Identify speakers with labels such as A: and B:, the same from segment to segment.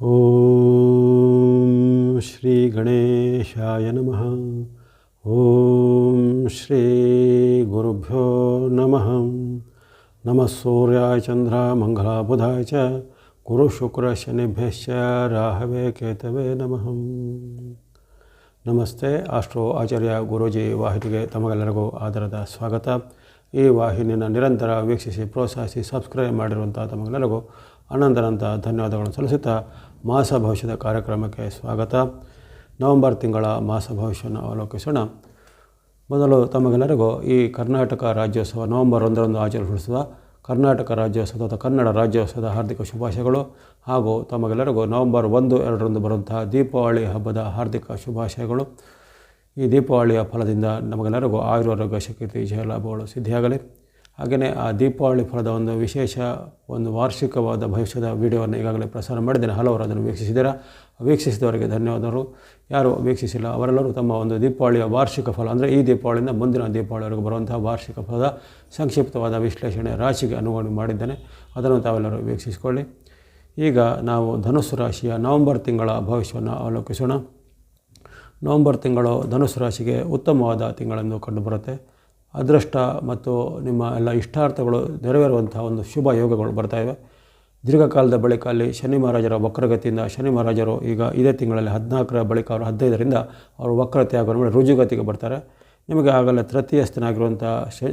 A: ಓಂ ಶ್ರೀ ಗಣೇಶಾಯ ನಮಃ. ಓಂ ಶ್ರೀ ಗುರುಭ್ಯೋ ನಮಃ. ನಮಃ ಸೂರ್ಯಾಯ ಚಂದ್ರ ಮಂಗಳ ಬುಧಾಯ ಚ. ಗುರು ಶುಕ್ರ ಶನಿಭ್ಯಶ್ಚ ರಾಹವೇ ಕೇತವೇ ನಮಃ. ನಮಸ್ತೆ ಆಸ್ಟ್ರೋ ಆಚಾರ್ಯ ಗುರೂಜಿ ವಾಹಿನಿಗೆ ತಮಗೆಲ್ಲರಿಗೂ ಆದರದ ಸ್ವಾಗತ. ಈ ವಾಹಿನಿಯನ್ನು ನಿರಂತರ ವೀಕ್ಷಿಸಿ ಪ್ರೋತ್ಸಾಹಿಸಿ ಸಬ್ಸ್ಕ್ರೈಬ್ ಮಾಡಿರುವಂಥ ತಮಗೆಲ್ಲರಿಗೂ ಅನಂತನಂತ ಧನ್ಯವಾದಗಳನ್ನು ಸಲ್ಲಿಸುತ್ತಾ ಮಾಸ ಭವಿಷ್ಯದ ಕಾರ್ಯಕ್ರಮಕ್ಕೆ ಸ್ವಾಗತ. ನವೆಂಬರ್ ತಿಂಗಳ ಮಾಸ ಭವಿಷ್ಯವನ್ನು ಅವಲೋಕಿಸೋಣ. ಮೊದಲು ತಮಗೆಲ್ಲರಿಗೂ ಈ ಕರ್ನಾಟಕ ರಾಜ್ಯೋತ್ಸವ ನವೆಂಬರ್ ಒಂದರಂದು ಆಚರಿಸುವ ಕರ್ನಾಟಕ ರಾಜ್ಯೋತ್ಸವ ಅಥವಾ ಕನ್ನಡ ರಾಜ್ಯೋತ್ಸವದ ಹಾರ್ದಿಕ ಶುಭಾಶಯಗಳು ಹಾಗೂ ತಮಗೆಲ್ಲರಿಗೂ ನವೆಂಬರ್ ಒಂದು, ಎರಡರಂದು ಬರುವಂತಹ ದೀಪಾವಳಿ ಹಬ್ಬದ ಹಾರ್ದಿಕ ಶುಭಾಶಯಗಳು. ಈ ದೀಪಾವಳಿಯ ಫಲದಿಂದ ನಮಗೆಲ್ಲರಿಗೂ ಆಯುರ್ವರ್ಗ ಶಕ್ತಿ ಜಯ ಲಾಭಗಳು ಸಿದ್ಧಿಯಾಗಲಿ. ಹಾಗೆಯೇ ಆ ದೀಪಾವಳಿ ಫಲದ ಒಂದು ವಿಶೇಷ ಒಂದು ವಾರ್ಷಿಕವಾದ ಭವಿಷ್ಯದ ವಿಡಿಯೋವನ್ನು ಈಗಾಗಲೇ ಪ್ರಸಾರ ಮಾಡಿದ್ದೇನೆ. ಹಲವರು ಅದನ್ನು ವೀಕ್ಷಿಸಿದ್ದೀರಾ? ವೀಕ್ಷಿಸಿದವರಿಗೆ ಧನ್ಯವಾದಗಳು. ಯಾರು ವೀಕ್ಷಿಸಿಲ್ಲ, ಅವರೆಲ್ಲರೂ ತಮ್ಮ ಒಂದು ದೀಪಾವಳಿಯ ವಾರ್ಷಿಕ ಫಲ, ಅಂದರೆ ಈ ದೀಪಾವಳಿಯಿಂದ ಮುಂದಿನ ದೀಪಾವಳಿವರೆಗೂ ಬರುವಂತಹ ವಾರ್ಷಿಕ ಫಲದ ಸಂಕ್ಷಿಪ್ತವಾದ ವಿಶ್ಲೇಷಣೆ ರಾಶಿಗೆ ಅನುಗುಣ ಮಾಡಿದ್ದೇನೆ. ಅದನ್ನು ತಾವೆಲ್ಲರೂ ವೀಕ್ಷಿಸಿಕೊಳ್ಳಿ. ಈಗ ನಾವು ಧನುಸ್ಸು ರಾಶಿಯ ನವೆಂಬರ್ ತಿಂಗಳ ಭವಿಷ್ಯವನ್ನು ಅವಲೋಕಿಸೋಣ. ನವೆಂಬರ್ ತಿಂಗಳು ಧನುಸು ರಾಶಿಗೆ ಉತ್ತಮವಾದ ತಿಂಗಳೆಂದು ಕಂಡುಬರುತ್ತೆ. ಅದೃಷ್ಟ ಮತ್ತು ನಿಮ್ಮ ಎಲ್ಲ ಇಷ್ಟಾರ್ಥಗಳು ನೆರವೇರುವಂತಹ ಒಂದು ಶುಭ ಯೋಗಗಳು ಬರ್ತಾಯಿವೆ ದೀರ್ಘಕಾಲದ ಬಳಿಕ ಅಲ್ಲಿ ಶನಿ ಮಹಾರಾಜರ ವಕ್ರಗತಿಯಿಂದ ಶನಿ ಮಹಾರಾಜರು ಈಗ ಇದೇ ತಿಂಗಳಲ್ಲಿ ಹದಿನಾಲ್ಕರ ಬಳಿಕ ಅವರು ಹದಿನೈದರಿಂದ ಅವರು ವಕ್ರತೆ ಆಗೋ ಮೇಲೆ ರುಜುಗತಿಗೆ ಬರ್ತಾರೆ. ನಿಮಗೆ ಆಗಲೇ ತೃತೀಯಸ್ಥನಾಗಿರುವಂಥ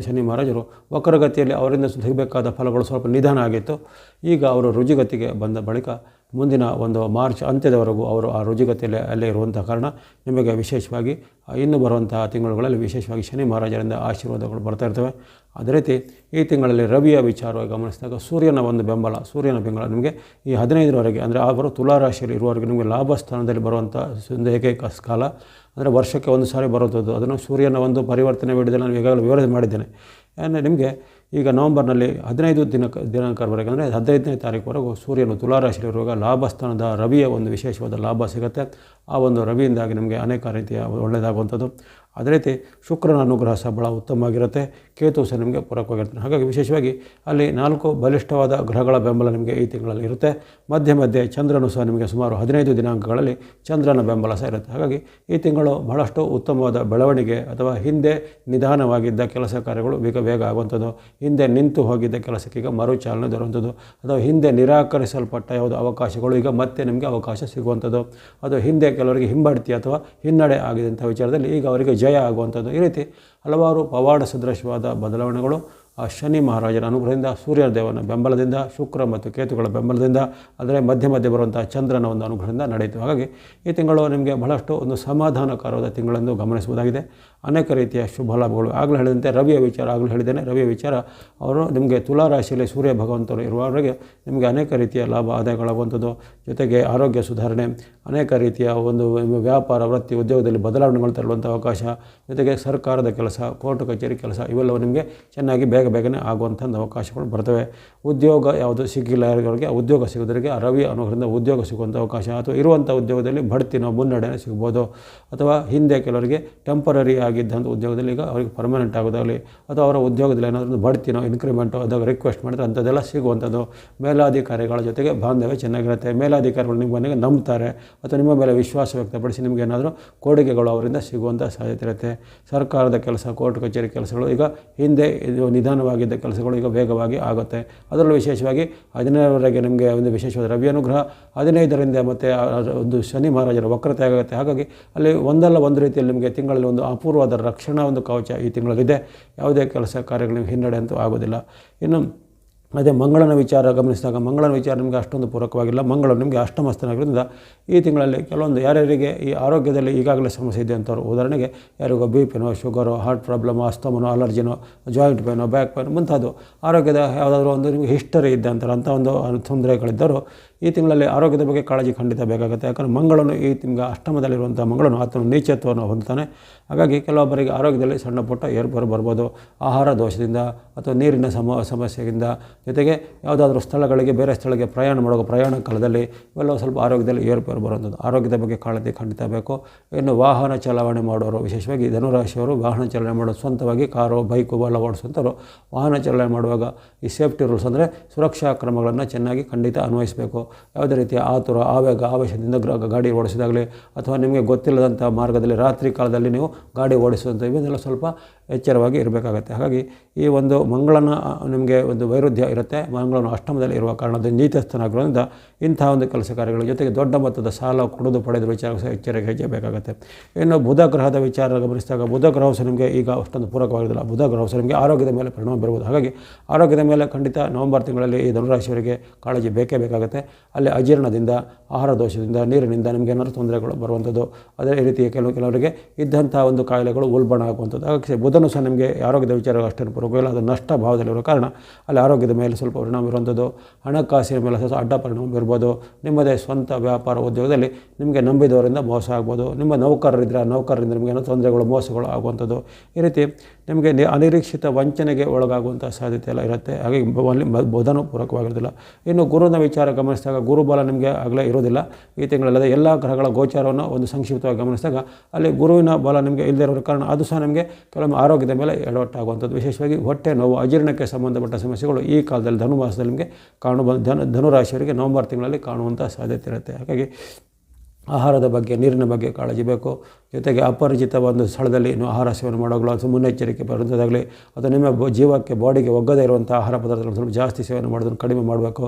A: ಶನಿ ಮಹಾರಾಜರು ವಕ್ರಗತಿಯಲ್ಲಿ ಅವರಿಂದ ಸಿಗಬೇಕಾದ ಫಲಗಳು ಸ್ವಲ್ಪ ನಿಧಾನ ಆಗಿತ್ತು. ಈಗ ಅವರು ರುಜುಗತಿಗೆ ಬಂದ ಬಳಿಕ ಮುಂದಿನ ಒಂದು ಮಾರ್ಚ್ ಅಂತ್ಯದವರೆಗೂ ಅವರು ಆ ರುಜುಗತಿಯಲ್ಲಿ ಅಲ್ಲೇ ಇರುವಂಥ ಕಾರಣ ನಿಮಗೆ ವಿಶೇಷವಾಗಿ ಇನ್ನು ಬರುವಂತಹ ತಿಂಗಳುಗಳಲ್ಲಿ ವಿಶೇಷವಾಗಿ ಶನಿ ಮಹಾರಾಜರಿಂದ ಆಶೀರ್ವಾದಗಳು ಬರ್ತಾ ಇರ್ತವೆ. ಅದೇ ರೀತಿ ಈ ತಿಂಗಳಲ್ಲಿ ರವಿಯ ವಿಚಾರವಾಗಿ ಗಮನಿಸಿದಾಗ ಸೂರ್ಯನ ಒಂದು ಬೆಂಬಲ, ಸೂರ್ಯನ ಬೆಂಬಲ ನಿಮಗೆ ಈ ಹದಿನೈದರವರೆಗೆ ಅಂದರೆ ಅವರು ತುಲಾರಾಶಿಯಲ್ಲಿ ಇರುವವರೆಗೆ ನಿಮಗೆ ಲಾಭ ಸ್ಥಾನದಲ್ಲಿ ಬರುವಂಥ ಒಂದು ಏಕೈಕ ಕಾಲ. ಅಂದರೆ ವರ್ಷಕ್ಕೆ ಒಂದು ಸಾರಿ ಬರುವಂಥದ್ದು ಅದನ್ನು ಸೂರ್ಯನ ಒಂದು ಪರಿವರ್ತನೆ ವಿಡಿಯೋದಲ್ಲಿ ನಾನು ಈಗಾಗಲೇ ವಿವರಣೆ ಮಾಡಿದ್ದೇನೆ. ಅಂದರೆ ನಿಮಗೆ ಈಗ ನವಂಬರ್ನಲ್ಲಿ ಹದಿನೈದು ದಿನ ದಿನಾಂಕವರೆಗೆ ಅಂದರೆ ಹದಿನೈದನೇ ತಾರೀಕುವರೆಗೂ ಸೂರ್ಯನು ತುಲಾರಾಶಿಯಲ್ಲಿರುವಾಗ ಲಾಭಸ್ಥಾನದ ರವಿಯ ಒಂದು ವಿಶೇಷವಾದ ಲಾಭ ಸಿಗುತ್ತೆ. ಆ ಒಂದು ರವಿಯಿಂದಾಗಿ ನಮಗೆ ಅನೇಕ ರೀತಿಯ ಒಳ್ಳೆಯದಾಗುವಂಥದ್ದು. ಅದೇ ರೀತಿ ಶುಕ್ರನ ಅನುಗ್ರಹ ಸಹ ಭಾಳ ಉತ್ತಮವಾಗಿರುತ್ತೆ. ಕೇತು ಸಹ ನಿಮಗೆ ಪೂರಕವಾಗಿರ್ತಾನೆ ಹಾಗಾಗಿ ವಿಶೇಷವಾಗಿ ಅಲ್ಲಿ ನಾಲ್ಕು ಬಲಿಷ್ಠವಾದ ಗ್ರಹಗಳ ಬೆಂಬಲ ನಿಮಗೆ ಈ ತಿಂಗಳಲ್ಲಿ ಇರುತ್ತೆ. ಮಧ್ಯೆ ಮಧ್ಯೆ ಚಂದ್ರನು ಸಹ ನಿಮಗೆ ಸುಮಾರು ಹದಿನೈದು ದಿನಾಂಕಗಳಲ್ಲಿ ಚಂದ್ರನ ಬೆಂಬಲ ಸಹ ಇರುತ್ತೆ. ಹಾಗಾಗಿ ಈ ತಿಂಗಳು ಬಹಳಷ್ಟು ಉತ್ತಮವಾದ ಬೆಳವಣಿಗೆ ಅಥವಾ ಹಿಂದೆ ನಿಧಾನವಾಗಿದ್ದ ಕೆಲಸ ಕಾರ್ಯಗಳು ಬೇಗ ಬೇಗ ಆಗುವಂಥದ್ದು. ಹಿಂದೆ ನಿಂತು ಹೋಗಿದ್ದ ಕೆಲಸಕ್ಕೆ ಈಗ ಮರುಚಾಲನೆ ದೊರೆಯುವಂಥದ್ದು. ಅಥವಾ ಹಿಂದೆ ನಿರಾಕರಿಸಲ್ಪಟ್ಟ ಯಾವುದು ಅವಕಾಶಗಳು ಈಗ ಮತ್ತೆ ನಿಮಗೆ ಅವಕಾಶ ಸಿಗುವಂಥದ್ದು. ಅದು ಹಿಂದೆ ಕೆಲವರಿಗೆ ಹಿಂಬಡ್ತಿ ಅಥವಾ ಹಿನ್ನಡೆ ಆಗಿದಂಥ ವಿಚಾರದಲ್ಲಿ ಈಗ ಅವರಿಗೆ ಜಯ ಆಗುವಂಥದ್ದು. ಈ ರೀತಿ ಹಲವಾರು ಪವಾಡ ಸದೃಶವಾದ ಬದಲಾವಣೆಗಳು ಆ ಶನಿ ಮಹಾರಾಜರ ಅನುಗ್ರಹದಿಂದ ಸೂರ್ಯ ದೇವನ ಬೆಂಬಲದಿಂದ, ಶುಕ್ರ ಮತ್ತು ಕೇತುಗಳ ಬೆಂಬಲದಿಂದ ಅದರ ಮಧ್ಯ ಮಧ್ಯೆ ಬರುವಂಥ ಚಂದ್ರನ ಒಂದು ಅನುಗ್ರಹದಿಂದ ನಡೆಯಿತು. ಹಾಗಾಗಿ ಈ ತಿಂಗಳು ನಿಮಗೆ ಬಹಳಷ್ಟು ಒಂದು ಸಮಾಧಾನಕರವಾದ ತಿಂಗಳನ್ನು ಗಮನಿಸಬಹುದಾಗಿದೆ ಅನೇಕ ರೀತಿಯ ಶುಭ ಲಾಭಗಳು ಆಗಲೇ ಹೇಳಿದಂತೆ ರವಿಯ ವಿಚಾರ, ಆಗಲೇ ಹೇಳಿದ್ದೇನೆ, ರವಿಯ ವಿಚಾರ. ಅವರು ನಿಮಗೆ ತುಲಾರಾಶಿಯಲ್ಲಿ ಸೂರ್ಯ ಭಗವಂತರು ಇರುವವರೆಗೆ ನಿಮಗೆ ಅನೇಕ ರೀತಿಯ ಲಾಭ ಆದಾಯಗಳಾಗುವಂಥದ್ದು ಜೊತೆಗೆ ಆರೋಗ್ಯ ಸುಧಾರಣೆ, ಅನೇಕ ರೀತಿಯ ಒಂದು ವ್ಯಾಪಾರ, ವೃತ್ತಿ, ಉದ್ಯೋಗದಲ್ಲಿ ಬದಲಾವಣೆಗಳು ತರುವಂಥ ಅವಕಾಶ. ಜೊತೆಗೆ ಸರ್ಕಾರದ ಕೆಲಸ, ಕೋರ್ಟ್ ಕಚೇರಿ ಕೆಲಸ, ಇವೆಲ್ಲವೂ ನಿಮಗೆ ಚೆನ್ನಾಗಿ ಬೇಗ ಬೇಗನೆ ಆಗುವಂಥ ಅವಕಾಶಗಳು ಬರ್ತವೆ. ಉದ್ಯೋಗ ಯಾವುದು ಸಿಕ್ಕಿಲ್ಲ ಯಾರಿಗೆ ಉದ್ಯೋಗ ಸಿಗೋದ್ರಿಗೆ ರವಿ ಅನುಗ್ರಹದಿಂದ ಉದ್ಯೋಗ ಸಿಗುವಂಥ ಅವಕಾಶ. ಅಥವಾ ಇರುವಂಥ ಉದ್ಯೋಗದಲ್ಲಿ ಬಡ್ತಿನೋ ಮುನ್ನಡೆ ಸಿಗ್ಬೋದು. ಅಥವಾ ಹಿಂದೆ ಕೆಲವರಿಗೆ ಟೆಂಪರರಿ ಆಗಿದ್ದಂಥ ಉದ್ಯೋಗದಲ್ಲಿ ಈಗ ಅವರಿಗೆ ಪರ್ಮನೆಂಟ್ ಆಗೋದಾಗಲಿ ಅಥವಾ ಅವರ ಉದ್ಯೋಗದಲ್ಲಿ ಏನಾದರೂ ಬಡ್ತಿನೋ ಇನ್ಕ್ರಿಮೆಂಟು ಅದಾಗ ರಿಕ್ವೆಸ್ಟ್ ಮಾಡಿದ್ರೆ ಅಂಥದ್ದೆಲ್ಲ ಸಿಗುವಂಥದ್ದು. ಮೇಲಾಧಿಕಾರಿಗಳ ಜೊತೆಗೆ ಬಾಂಧವ್ಯ ಚೆನ್ನಾಗಿರುತ್ತೆ. ಮೇಲಾಧಿಕಾರಿಗಳು ನಿಮ್ಮ ಮನೆಗೆ ನಂಬ್ತಾರೆ ಅಥವಾ ನಿಮ್ಮ ಮೇಲೆ ವಿಶ್ವಾಸ ವ್ಯಕ್ತಪಡಿಸಿ ನಿಮಗೆ ಏನಾದರೂ ಕೊಡುಗೆಗಳು ಅವರಿಂದ ಸಿಗುವಂಥ ಸಾಧ್ಯತೆ ಇರುತ್ತೆ. ಸರ್ಕಾರದ ಕೆಲಸ, ಕೋರ್ಟ್ ಕಚೇರಿ ಕೆಲಸಗಳು ಈಗ ಹಿಂದೆ ಇದು ನಿಧಾನವಾಗಿದ್ದ ಕೆಲಸಗಳು ಈಗ ವೇಗವಾಗಿ ಆಗುತ್ತೆ. ಅದರಲ್ಲೂ ವಿಶೇಷವಾಗಿ ಹದಿನೈದರವರೆಗೆ ನಿಮಗೆ ಒಂದು ವಿಶೇಷವಾದ ರವಿ ಅನುಗ್ರಹ, ಹದಿನೈದರಿಂದ ಮತ್ತು ಒಂದು ಶನಿ ಮಹಾರಾಜರ ವಕ್ರತೆ ಆಗುತ್ತೆ. ಹಾಗಾಗಿ ಅಲ್ಲಿ ಒಂದಲ್ಲ ಒಂದು ರೀತಿಯಲ್ಲಿ ನಿಮಗೆ ತಿಂಗಳಲ್ಲಿ ಒಂದು ಅಪೂರ್ವವಾದ ರಕ್ಷಣಾ ಒಂದು ಕವಚ ಈ ತಿಂಗಳಿದೆ ಯಾವುದೇ ಕೆಲಸ ಕಾರ್ಯಗಳಿಗೆ ಹಿನ್ನಡೆ ಅಂತೂ ಆಗೋದಿಲ್ಲ. ಇನ್ನು ಅದೇ ಮಂಗಳನ ವಿಚಾರ ಗಮನಿಸಿದಾಗ ಮಂಗಳನ ವಿಚಾರ ನಿಮಗೆ ಅಷ್ಟೊಂದು ಪೂರಕವಾಗಿಲ್ಲ. ಮಂಗಳ ನಿಮಗೆ ಅಷ್ಟಮಸ್ತನಾಗಿರೋದ್ರಿಂದ ಈ ತಿಂಗಳಲ್ಲಿ ಕೆಲವೊಂದು ಯಾರ್ಯಾರಿಗೆ ಈ ಆರೋಗ್ಯದಲ್ಲಿ ಈಗಾಗಲೇ ಸಮಸ್ಯೆ ಇದೆ ಅಂತವ್ರು ಉದಾಹರಣೆಗೆ ಯಾರಿಗೋ ಬಿ ಪಿನೋ, ಶುಗರು ಹಾರ್ಟ್ ಪ್ರಾಬ್ಲಮ್ ಅಸ್ತಮನೋ ಅಲರ್ಜಿನೋ ಜಾಯಿಂಟ್ ಪೇನೋ ಬ್ಯಾಕ್ ಪೇನ್ ಮುಂತಾದವು. ಆರೋಗ್ಯದ ಯಾವುದಾದ್ರೂ ಒಂದು ನಿಮಗೆ ಹಿಸ್ಟರಿ ಇದ್ದಂತಾರೆ ಅಂಥ ಒಂದು ತೊಂದರೆಗಳಿದ್ದರು ಈ ತಿಂಗಳಲ್ಲಿ ಆರೋಗ್ಯದ ಬಗ್ಗೆ ಕಾಳಜಿ ಖಂಡಿತ ಬೇಕಾಗುತ್ತೆ. ಯಾಕಂದರೆ ಮಂಗಳನು ಈ ತಿಂಗಳ ಅಷ್ಟಮದಲ್ಲಿರುವಂಥ ಮಂಗಳನು ಆತನು ನೀಚತ್ವವನ್ನು ಹೊಂದುತ್ತಾನೆ. ಹಾಗಾಗಿ ಕೆಲವೊಬ್ಬರಿಗೆ ಆರೋಗ್ಯದಲ್ಲಿ ಸಣ್ಣ ಪುಟ್ಟ ಏರ್ಪೇರು ಬರ್ಬೋದು. ಆಹಾರ ದೋಷದಿಂದ ಅಥವಾ ನೀರಿನ ಸಮ, ಸಮಸ್ಯೆಯಿಂದ ಜೊತೆಗೆ ಯಾವುದಾದ್ರೂ ಸ್ಥಳಗಳಿಗೆ, ಬೇರೆ ಸ್ಥಳಕ್ಕೆ ಪ್ರಯಾಣ ಮಾಡುವ ಪ್ರಯಾಣ ಕಾಲದಲ್ಲಿ ಇವೆಲ್ಲ ಸ್ವಲ್ಪ ಆರೋಗ್ಯದಲ್ಲಿ ಏರ್ಪೇರು ಬರುವಂಥದ್ದು. ಆರೋಗ್ಯದ ಬಗ್ಗೆ ಕಾಳಜಿ ಖಂಡಿತ ಬೇಕು. ಇನ್ನು ವಾಹನ ಚಲಾವಣೆ ಮಾಡೋರು ವಿಶೇಷವಾಗಿ ಧನುರಾಶಿಯವರು ವಾಹನ ಚಲನೆ ಮಾಡೋ ಸ್ವಂತವಾಗಿ ಕಾರು, ಬೈಕು ಎಲ್ಲ ಓಡಿಸುವಂಥವ್ರು ವಾಹನ ಚಲನೆ ಮಾಡುವಾಗ ಈ ಸೇಫ್ಟಿ ರೂಲ್ಸ್ ಅಂದರೆ ಸುರಕ್ಷಾ ಕ್ರಮಗಳನ್ನು ಚೆನ್ನಾಗಿ ಖಂಡಿತ ಅನ್ವಯಿಸಬೇಕು. ಯಾವುದೇ ರೀತಿಯ ಆತುರ, ಆವೇಗ, ಆವೇಶದಿಂದ ಗಾಡಿ ಓಡಿಸಿದಾಗಲಿ ಅಥವಾ ನಿಮಗೆ ಗೊತ್ತಿಲ್ಲದಂಥ ಮಾರ್ಗದಲ್ಲಿ ರಾತ್ರಿ ಕಾಲದಲ್ಲಿ ನೀವು ಗಾಡಿ ಓಡಿಸುವಂಥ ಇವನ್ನೆಲ್ಲ ಸ್ವಲ್ಪ ಎಚ್ಚರವಾಗಿ ಇರಬೇಕಾಗತ್ತೆ. ಹಾಗಾಗಿ ಈ ಒಂದು ಮಂಗಳನ ನಿಮಗೆ ಒಂದು ವೈರುಧ್ಯ ಇರುತ್ತೆ. ಮಂಗಳನ ಅಷ್ಟಮದಲ್ಲಿ ಇರುವ ಕಾರಣ ಅದು ನೀತಸ್ಥನಾಗಿರೋದ್ರಿಂದ ಇಂತಹ ಒಂದು ಕೆಲಸ ಕಾರ್ಯಗಳ ಜೊತೆಗೆ ದೊಡ್ಡ ಮೊತ್ತದ ಸಾಲ ಕೊಡೋದು ಪಡೆದ ವಿಚಾರ ಸಹ ಎಚ್ಚರಿಕೆ ಹೆಚ್ಚಬೇಕಾಗುತ್ತೆ. ಇನ್ನು ಬುಧ ಗ್ರಹದ ವಿಚಾರ ಗಮನಿಸಿದಾಗ ಬುಧ ಗ್ರಹ ಸಹ ನಿಮಗೆ ಈಗ ಅಷ್ಟೊಂದು ಪೂರಕವಾಗಿರೋದಿಲ್ಲ ಬುಧ ಗ್ರಹ ಸಹ ನಿಮಗೆ ಆರೋಗ್ಯದ ಮೇಲೆ ಪರಿಣಾಮ ಬೀರಬಹುದು ಹಾಗಾಗಿ ಆರೋಗ್ಯದ ಮೇಲೆ ಖಂಡಿತ ನವೆಂಬರ್ ತಿಂಗಳಲ್ಲಿ ಈ ಧನುರಾಶಿಯವರಿಗೆ ಕಾಳಜಿ ಬೇಕೇ ಬೇಕಾಗುತ್ತೆ. ಅಲ್ಲಿ ಅಜೀರ್ಣದಿಂದ, ಆಹಾರ ದೋಷದಿಂದ, ನೀರಿನಿಂದ ನಿಮಗೆ ಏನಾದರೂ ತೊಂದರೆಗಳು ಬರುವಂಥದ್ದು, ಅದೇ ರೀತಿಯ ಕೆಲವು ಕೆಲವರಿಗೆ ಇದ್ದಂಥ ಒಂದು ಕಾಯಿಲೆಗಳು ಉಲ್ಬಣ ಆಗುವಂಥದ್ದು. ಹಾಗಾಗಿ ಬುಧನು ಸಹ ನಿಮಗೆ ಆರೋಗ್ಯದ ವಿಚಾರ ಅಷ್ಟೇನು ಇಲ್ಲ ಅದು ನಷ್ಟ ಭಾವದಲ್ಲಿರೋ ಕಾರಣ ಅಲ್ಲಿ ಆರೋಗ್ಯದ ಮೇಲೆ ಸ್ವಲ್ಪ ಪರಿಣಾಮ ಇರುವಂಥದ್ದು ಹಣಕಾಸಿನ ಮೇಲೆ ಸ್ವಲ್ಪ ಅಡ್ಡ ಪರಿಣಾಮ ಇರ್ಬೋದು ನಿಮ್ಮದೇ ಸ್ವಂತ ವ್ಯಾಪಾರ ಉದ್ಯೋಗದಲ್ಲಿ ನಿಮಗೆ ನಂಬಿದವರಿಂದ ಮೋಸ ಆಗ್ಬೋದು. ನಿಮ್ಮ ನೌಕರರಿದ್ದರೆ ನೌಕರರಿಂದ ನಿಮಗೆ ಏನೋ ತೊಂದರೆಗಳು, ಮೋಸಗಳು ಆಗುವಂಥದ್ದು. ಈ ರೀತಿ ನಿಮಗೆ ನಿ- ಅನಿರೀಕ್ಷಿತ ವಂಚನೆಗೆ ಒಳಗಾಗುವಂಥ ಸಾಧ್ಯತೆ ಎಲ್ಲ ಇರುತ್ತೆ. ಹಾಗಾಗಿ ಬ- ಅಲ್ಲಿ ಬುಧನು ಪೂರಕವಾಗಿರೋದಿಲ್ಲ ಇನ್ನು ಗುರುವಿನ ವಿಚಾರ ಗಮನಿಸಿದಾಗ ಗುರುಬಲ ನಿಮಗೆ ಆಗಲೇ ಇರೋದಿಲ್ಲ ಈ ತಿಂಗಳಲ್ಲದೆ ಎಲ್ಲ ಗ್ರಹಗಳ ಗೋಚಾರವನ್ನು ಒಂದು ಸಂಕ್ಷಿಪ್ತವಾಗಿ ಗಮನಿಸಿದಾಗ ಅಲ್ಲಿ ಗುರುವಿನ ಬಲ ನಿಮಗೆ ಇಲ್ಲದೇ ಇರೋ ಕಾರಣ ಅದು ಸಹ ನಿಮಗೆ ಕೆಲವೊಮ್ಮೆ ಆರೋಗ್ಯದ ಮೇಲೆ ಎಡವಟ್ಟಾಗುವಂಥದ್ದು. ವಿಶೇಷವಾಗಿ ಹೊಟ್ಟೆ ನೋವು, ಅಜೀರ್ಣಕ್ಕೆ ಸಂಬಂಧಪಟ್ಟ ಸಮಸ್ಯೆಗಳು ಈ ಕಾಲದಲ್ಲಿ ಧನುಮಾಸದಲ್ಲಿ ನಿಮಗೆ ಕಾಣುವ ಧನು ಧನುರಾಶಿಯವರಿಗೆ ನವೆಂಬರ್ ತಿಂಗಳಲ್ಲಿ ಕಾಣುವಂಥ ಸಾಧ್ಯತೆ ಇರುತ್ತೆ. ಹಾಗಾಗಿ ಆಹಾರದ ಬಗ್ಗೆ, ನೀರಿನ ಬಗ್ಗೆ ಕಾಳಜಿ ಬೇಕು. ಜೊತೆಗೆ ಅಪರಿಚಿತ ಒಂದು ಸ್ಥಳದಲ್ಲಿ ನೀವು ಆಹಾರ ಸೇವನೆ ಮಾಡುವಾಗಲೂ ಅಥವಾ ಮುನ್ನೆಚ್ಚರಿಕೆ ಬರುವಂಥದ್ದಾಗಲಿ ಅಥವಾ ನಿಮ್ಮ ಜೀವಕ್ಕೆ, ಬಾಡಿಗೆ ಒಗ್ಗದೇ ಇರುವಂಥ ಆಹಾರ ಪದಾರ್ಥಗಳನ್ನು ಸ್ವಲ್ಪ ಜಾಸ್ತಿ ಸೇವನೆ ಮಾಡೋದನ್ನು ಕಡಿಮೆ ಮಾಡಬೇಕು.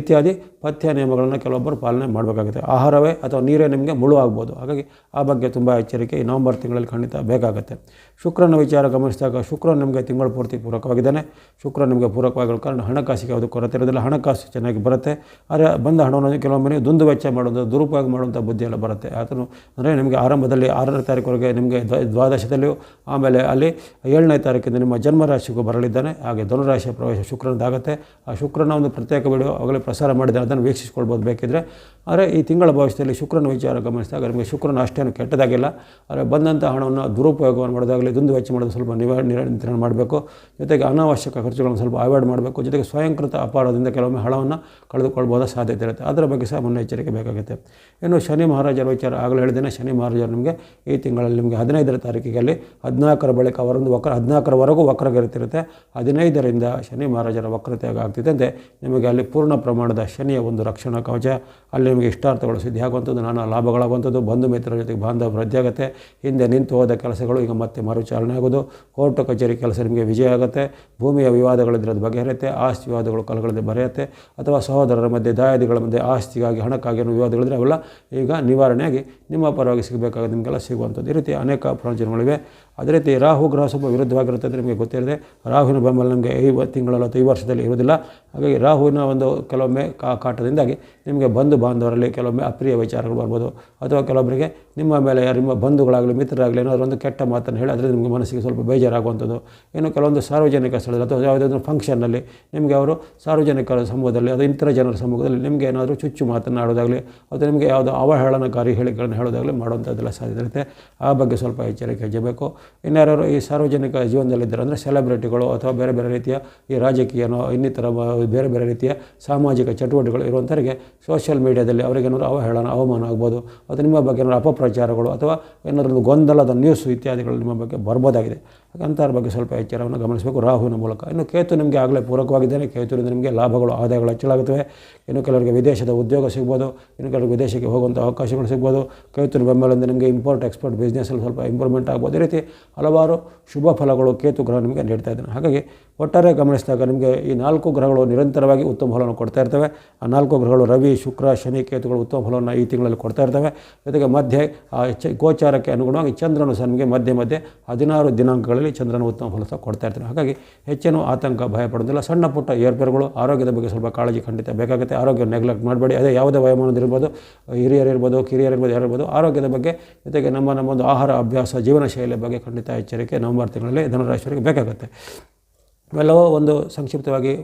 A: ಇತ್ಯಾದಿ ಪಥ್ಯ ನಿಯಮಗಳನ್ನು ಕೆಲವೊಬ್ಬರು ಪಾಲನೆ ಮಾಡಬೇಕಾಗುತ್ತೆ. ಆಹಾರವೇ ಅಥವಾ ನೀರೇ ನಿಮಗೆ ಮುಳು ಆಗ್ಬೋದು. ಹಾಗಾಗಿ ಆ ಬಗ್ಗೆ ತುಂಬ ಎಚ್ಚರಿಕೆ ಈ ನವಂಬರ್ ತಿಂಗಳಲ್ಲಿ ಖಂಡಿತ ಬೇಕಾಗುತ್ತೆ. ಶುಕ್ರನ ವಿಚಾರ ಗಮನಿಸಿದಾಗ ಶುಕ್ರ ನಿಮಗೆ ತಿಂಗಳು ಪೂರ್ತಿ ಪೂರಕವಾಗಿದ್ದಾನೆ. ಶುಕ್ರ ನಿಮಗೆ ಪೂರಕವಾಗಿರೋ ಕಾರಣ ಹಣಕಾಸಿಗೆ ಯಾವುದು ಕೊರತೆ ಇರೋದಿಲ್ಲ. ಹಣಕಾಸು ಚೆನ್ನಾಗಿ ಬರುತ್ತೆ. ಆದರೆ ಬಂದ ಹಣವನ್ನು ಕೆಲವೊಮ್ಮೆ ದುಂದು ವೆಚ್ಚ ಮಾಡುವಂಥ ದುರುಪಯೋಗ ಮಾಡುವಂಥ ಬುದ್ಧಿ ಎಲ್ಲ ಬರುತ್ತೆ. ಆತನು ಅಂದರೆ ನಿಮಗೆ ಆರಂಭದಲ್ಲಿ ಆರನೇ ತಾರೀಕುವರೆಗೆ ನಿಮಗೆ ದ್ವ- ದ್ವಾದಶದಲ್ಲಿಯೂ ಆಮೇಲೆ ಅಲ್ಲಿ ಏಳನೇ ತಾರೀಕಿಂದ ನಿಮ್ಮ ಜನ್ಮರಾಶಿಗೂ ಬರಲಿದ್ದಾನೆ. ಹಾಗೆ ಧನುರಾಶಿಯ ಪ್ರವೇಶ ಶುಕ್ರನದಾಗುತ್ತೆ. ಆ ಶುಕ್ರನ ಒಂದು ಪ್ರತ್ಯೇಕ ವಿಡಿಯೋ ಆಗಲೇ ಪ್ರಸಾರ ಮಾಡಿದ್ದಾನೆ ಅದನ್ನು ವೀಕ್ಷಿಸ್ಕೊಳ್ಬೋದು. ಬೇಕಿದ್ರೆ ಆದರೆ ಈ ತಿಂಗಳ ಭವಿಷ್ಯದಲ್ಲಿ ಶುಕ್ರನ ವಿಚಾರ ಗಮನಿಸಿದಾಗ ನಿಮಗೆ ಶುಕ್ರನ ಅಷ್ಟೇನು ಕೆಟ್ಟದಾಗಿಲ್ಲ. ಆದರೆ ಬಂದಂಥ ಹಣವನ್ನು ದುರುಪಯೋಗವನ್ನು ಮಾಡೋದಾಗಲಿ ದುಂದು ವೆಚ್ಚ ಮಾಡೋದು ಸ್ವಲ್ಪ ನಿವ ನಿಯಂತ್ರಣ ಮಾಡಬೇಕು. ಜೊತೆಗೆ ಅನಾವಶ್ಯಕ ಖರ್ಚುಗಳನ್ನು ಸ್ವಲ್ಪ ಅವಾಯ್ಡ್ ಮಾಡಬೇಕು. ಜೊತೆಗೆ ಸ್ವಯಂಕೃತ ಅಪಾರದಿಂದ ಕೆಲವೊಮ್ಮೆ ಹಣವನ್ನು ಕಳೆದುಕೊಳ್ಬೋದ ಸಾಧ್ಯತೆ ಇರುತ್ತೆ. ಅದರ ಬಗ್ಗೆ ಸಹ ಮುನ್ನೆಚ್ಚರಿಕೆ ಬೇಕಾಗುತ್ತೆ. ಇನ್ನು ಶನಿ ಮಹಾರಾಜರ ವಿಚಾರ ಆಗಲೇ ಹೇಳಿದ್ದೇನೆ. ಶನಿ ಮಹಾರಾಜರು ನಿಮಗೆ ಈ ತಿಂಗಳಲ್ಲಿ ನಿಮಗೆ ಹದಿನೈದರ ತಾರೀಕಿಗೆ ಹದಿನಾಲ್ಕರ ಬಳಿಕ ಅವರೊಂದು ವಕ್ರ, ಹದಿನಾಲ್ಕರವರೆಗೂ ವಕ್ರಗತಿರುತ್ತೆ ಹದಿನೈದರಿಂದ ಶನಿ ಮಹಾರಾಜರ ವಕ್ರತೆ ಆಗ್ತಿದ್ದಂತೆ ನಿಮಗೆ ಅಲ್ಲಿ ಪೂರ್ಣ ಪ್ರಮಾಣದ ಶನಿಯ ಒಂದು ರಕ್ಷಣಾ ಕವಚ, ಅಲ್ಲಿ ನಿಮಗೆ ಇಷ್ಟಾರ್ಥಗಳು ಸಿದ್ಧಿ ನಾನು ಲಾಭಗಳಾಗುವಂಥದ್ದು. ಬಂಧು ಮಿತ್ರರ ಜೊತೆಗೆ ಬಾಂಧವ ವೃದ್ಧಿಯಾಗುತ್ತೆ. ಹಿಂದೆ ನಿಂತು ಹೋದ ಕೆಲಸಗಳು ಈಗ ಮತ್ತೆ ಮರುಚಾಲನೆ ಆಗೋದು. ಕೋರ್ಟು ಕಚೇರಿ ಕೆಲಸ ನಿಮಗೆ ವಿಜಯ ಆಗುತ್ತೆ. ಭೂಮಿಯ ವಿವಾದಗಳಿದ್ರೆ ಅದು ಬಗೆಹರಿಯುತ್ತೆ. ಆಸ್ತಿ ವಿವಾದಗಳು ಕಲಗಳಿದ್ರೆ ಬರೆಯುತ್ತೆ. ಅಥವಾ ಸಹೋದರರ ಮಧ್ಯೆ, ದಾಯಾದಿಗಳ ಮಧ್ಯೆ ಆಸ್ತಿಗಾಗಿ ಹಣಕ್ಕಾಗಿ ವಿವಾದಗಳಿದ್ರೆ ಅವೆಲ್ಲ ಈಗ ನಿವಾರಣೆಯಾಗಿ ನಿಮ್ಮ ಪರವಾಗಿ ಸಿಗಬೇಕಾಗ ನಿಮಗೆಲ್ಲ ಸಿಗುವಂಥದ್ದು ಈ ರೀತಿ ಅನೇಕ ಪ್ರಯೋಜನಗಳಿವೆ. ಅದೇ ರೀತಿ ರಾಹು ಗ್ರಹ ಸ್ವಲ್ಪ ವಿರುದ್ಧವಾಗಿರುತ್ತೆ ಅಂತ ನಿಮಗೆ ಗೊತ್ತಿರದೆ, ರಾಹುವಿನ ಬೆಂಬಲ ನಿಮಗೆ ಈ ತಿಂಗಳಲ್ಲಿ ಅಥವಾ ಈ ವರ್ಷದಲ್ಲಿ ಇರುವುದಿಲ್ಲ. ಹಾಗಾಗಿ ರಾಹುವಿನ ಒಂದು ಕೆಲವೊಮ್ಮೆ ಕಾ ಕಾಟದಿಂದಾಗಿ ನಿಮಗೆ ಬಂಧು ಬಾಂಧವರಲ್ಲಿ ಕೆಲವೊಮ್ಮೆ ಅಪ್ರಿಯ ವಿಚಾರಗಳು ಬರ್ಬೋದು. ಅಥವಾ ಕೆಲವೊಬ್ಬರಿಗೆ ನಿಮ್ಮ ಮೇಲೆ ಯಾರು ನಿಮ್ಮ ಬಂಧುಗಳಾಗಲಿ, ಮಿತ್ರರಾಗಲಿ ಏನಾದರೂ ಒಂದು ಕೆಟ್ಟ ಮಾತನ್ನು ಹೇಳಿ ಅದರಿಂದ ನಿಮಗೆ ಮನಸ್ಸಿಗೆ ಸ್ವಲ್ಪ ಬೇಜಾರಾಗುವಂಥದ್ದು. ಏನು ಕೆಲವೊಂದು ಸಾರ್ವಜನಿಕ ಸ್ಥಳದಲ್ಲಿ ಅಥವಾ ಯಾವುದಾದ್ರೂ ಫಂಕ್ಷನ್ನಲ್ಲಿ ನಿಮಗೆ ಅವರು ಸಾರ್ವಜನಿಕರ ಸಮೂಹದಲ್ಲಿ ಅಥವಾ ಇತರ ಜನರ ಸಮೂಹದಲ್ಲಿ ನಿಮಗೆ ಏನಾದರೂ ಚುಚ್ಚು ಮಾತನಾಡೋದಾಗಲಿ ಅಥವಾ ನಿಮಗೆ ಯಾವುದೋ ಅವಹೇಳನಕಾರಿ ಹೇಳಿಕೆಗಳನ್ನು ಹೇಳೋದಾಗಲಿ ಮಾಡುವಂಥದ್ದೆಲ್ಲ ಸಾಧ್ಯತೆ ಇರುತ್ತೆ. ಆ ಬಗ್ಗೆ ಸ್ವಲ್ಪ ಎಚ್ಚರಿಕೆ ಹೆಜ್ಜಬೇಕು ಇನ್ಯಾರು ಈ ಸಾರ್ವಜನಿಕ ಜೀವನದಲ್ಲಿದ್ದಾರೆ ಅಂದರೆ ಸೆಲೆಬ್ರಿಟಿಗಳು ಅಥವಾ ಬೇರೆ ಬೇರೆ ರೀತಿಯ ಈ ರಾಜಕೀಯನೋ ಇನ್ನಿತರ ಬೇರೆ ಬೇರೆ ರೀತಿಯ ಸಾಮಾಜಿಕ ಚಟುವಟಿಕೆಗಳು ಇರುವಂಥವರಿಗೆ ಸೋಷಿಯಲ್ ಮೀಡಿಯಾದಲ್ಲಿ ಅವರಿಗೇನಾದ್ರು ಅವಹೇಳನ, ಅವಮಾನ ಆಗ್ಬೋದು. ಅಥವಾ ನಿಮ್ಮ ಬಗ್ಗೆ ಏನಾದರೂ ಅಪಪ್ರಚಾರಗಳು ಅಥವಾ ಏನಾದರೂ ಒಂದು ಗೊಂದಲದ ನ್ಯೂಸ್ ಇತ್ಯಾದಿಗಳು ನಿಮ್ಮ ಬಗ್ಗೆ ಬರ್ಬೋದಾಗಿದೆ. ಅಂಥವ್ರ ಬಗ್ಗೆ ಸ್ವಲ್ಪ ಎಚ್ಚರವನ್ನು ಗಮನಿಸಬೇಕು. ರಾಹುವಿನ ಮೂಲಕ. ಇನ್ನು ಕೇತು ನಿಮಗೆ ಆಗಲೇ ಪೂರಕವಾಗಿದ್ದೇನೆ. ಕೇತುವಿನಿಂದ ನಿಮಗೆ ಲಾಭಗಳು, ಆದಾಯಗಳು ಹೆಚ್ಚಳಾಗುತ್ತವೆ. ಇನ್ನು ಕೆಲವರಿಗೆ ವಿದೇಶದ ಉದ್ಯೋಗ ಸಿಗ್ಬೋದು. ಇನ್ನು ಕೆಲವರಿಗೆ ವಿದೇಶಕ್ಕೆ ಹೋಗುವಂಥ ಅವಕಾಶಗಳು ಸಿಗ್ಬೋದು. ಕೇತುವಿನ ಬೆಂಬಲದಿಂದ ನಿಮಗೆ ಇಂಪೋರ್ಟ್ ಎಕ್ಸ್ಪೋರ್ಟ್ ಬಿಸ್ನೆಸ್ಸಲ್ಲಿ ಸ್ವಲ್ಪ ಇಂಪ್ರೂವ್ಮೆಂಟ್ ಆಗ್ಬೋದು. ಈ ರೀತಿ ಹಲವಾರು ಶುಭ ಫಲಗಳು ಕೇತು ಗ್ರಹ ನಿಮಗೆ ನೀಡ್ತಾ ಇದ್ದಾನೆ. ಹಾಗಾಗಿ ಒಟ್ಟಾರೆ ಗಮನಿಸಿದಾಗ ನಿಮಗೆ ಈ ನಾಲ್ಕು ಗ್ರಹಗಳು ನಿರಂತರವಾಗಿ ಉತ್ತಮ ಫಲವನ್ನು ಕೊಡ್ತಾ ಇರ್ತವೆ. ಆ ನಾಲ್ಕು ಗ್ರಹಗಳು ರವಿ, ಶುಕ್ರ, ಶನಿ, ಕೇತುಗಳು ಉತ್ತಮ ಫಲವನ್ನು ಈ ತಿಂಗಳಲ್ಲಿ ಕೊಡ್ತಾ ಇರ್ತವೆ. ಜೊತೆಗೆ ಮಧ್ಯೆ ಗೋಚಾರಕ್ಕೆ ಅನುಗುಣವಾಗಿ ಚಂದ್ರನು ಸಹ ನಿಮಗೆ ಮಧ್ಯೆ ಮಧ್ಯೆ ಹದಿನಾರು ದಿನಾಂಕಗಳಲ್ಲಿ ಚಂದ್ರನ ಉತ್ತಮ ಫಲ ಕೊಡ್ತಾ ಇರ್ತಾರೆ ಹಾಗಾಗಿ ಹೆಚ್ಚೇನು ಆತಂಕ ಭಯ ಪಡೋದಿಲ್ಲ ಸಣ್ಣ ಪುಟ್ಟ ಏರ್ಪೇರುಗಳು ಆರೋಗ್ಯದ ಬಗ್ಗೆ ಸ್ವಲ್ಪ ಕಾಳಜಿ ಖಂಡಿತ ಬೇಕಾಗುತ್ತೆ. ಆರೋಗ್ಯ ನೆಗ್ಲೆಕ್ಟ್ ಮಾಡಬೇಡಿ. ಅದೇ ಯಾವುದೇ ವಯೋಮಾನದಿರ್ಬೋದು ಹಿರಿಯರು ಇರ್ಬೋದು, ಕಿರಿಯರು ಇರ್ಬೋದು, ಯಾರು ಇರ್ಬೋದು, ಆರೋಗ್ಯದ ಬಗ್ಗೆ ಜೊತೆಗೆ ನಮ್ಮ ನಮ್ಮ ಒಂದು ಆಹಾರ, ಅಭ್ಯಾಸ ಜೀವನ ಶೈಲಿಯ ಬಗ್ಗೆ ಖಂಡಿತ ಎಚ್ಚರಿಕೆ ನವೆಂಬರ್ ತಿಂಗಳಲ್ಲಿ ಧನುರಾಶಿಯವರಿಗೆ ಬೇಕಾಗುತ್ತೆ. ಇವೆಲ್ಲವೂ ಒಂದು ಸಂಕ್ಷಿಪ್ತವಾಗಿ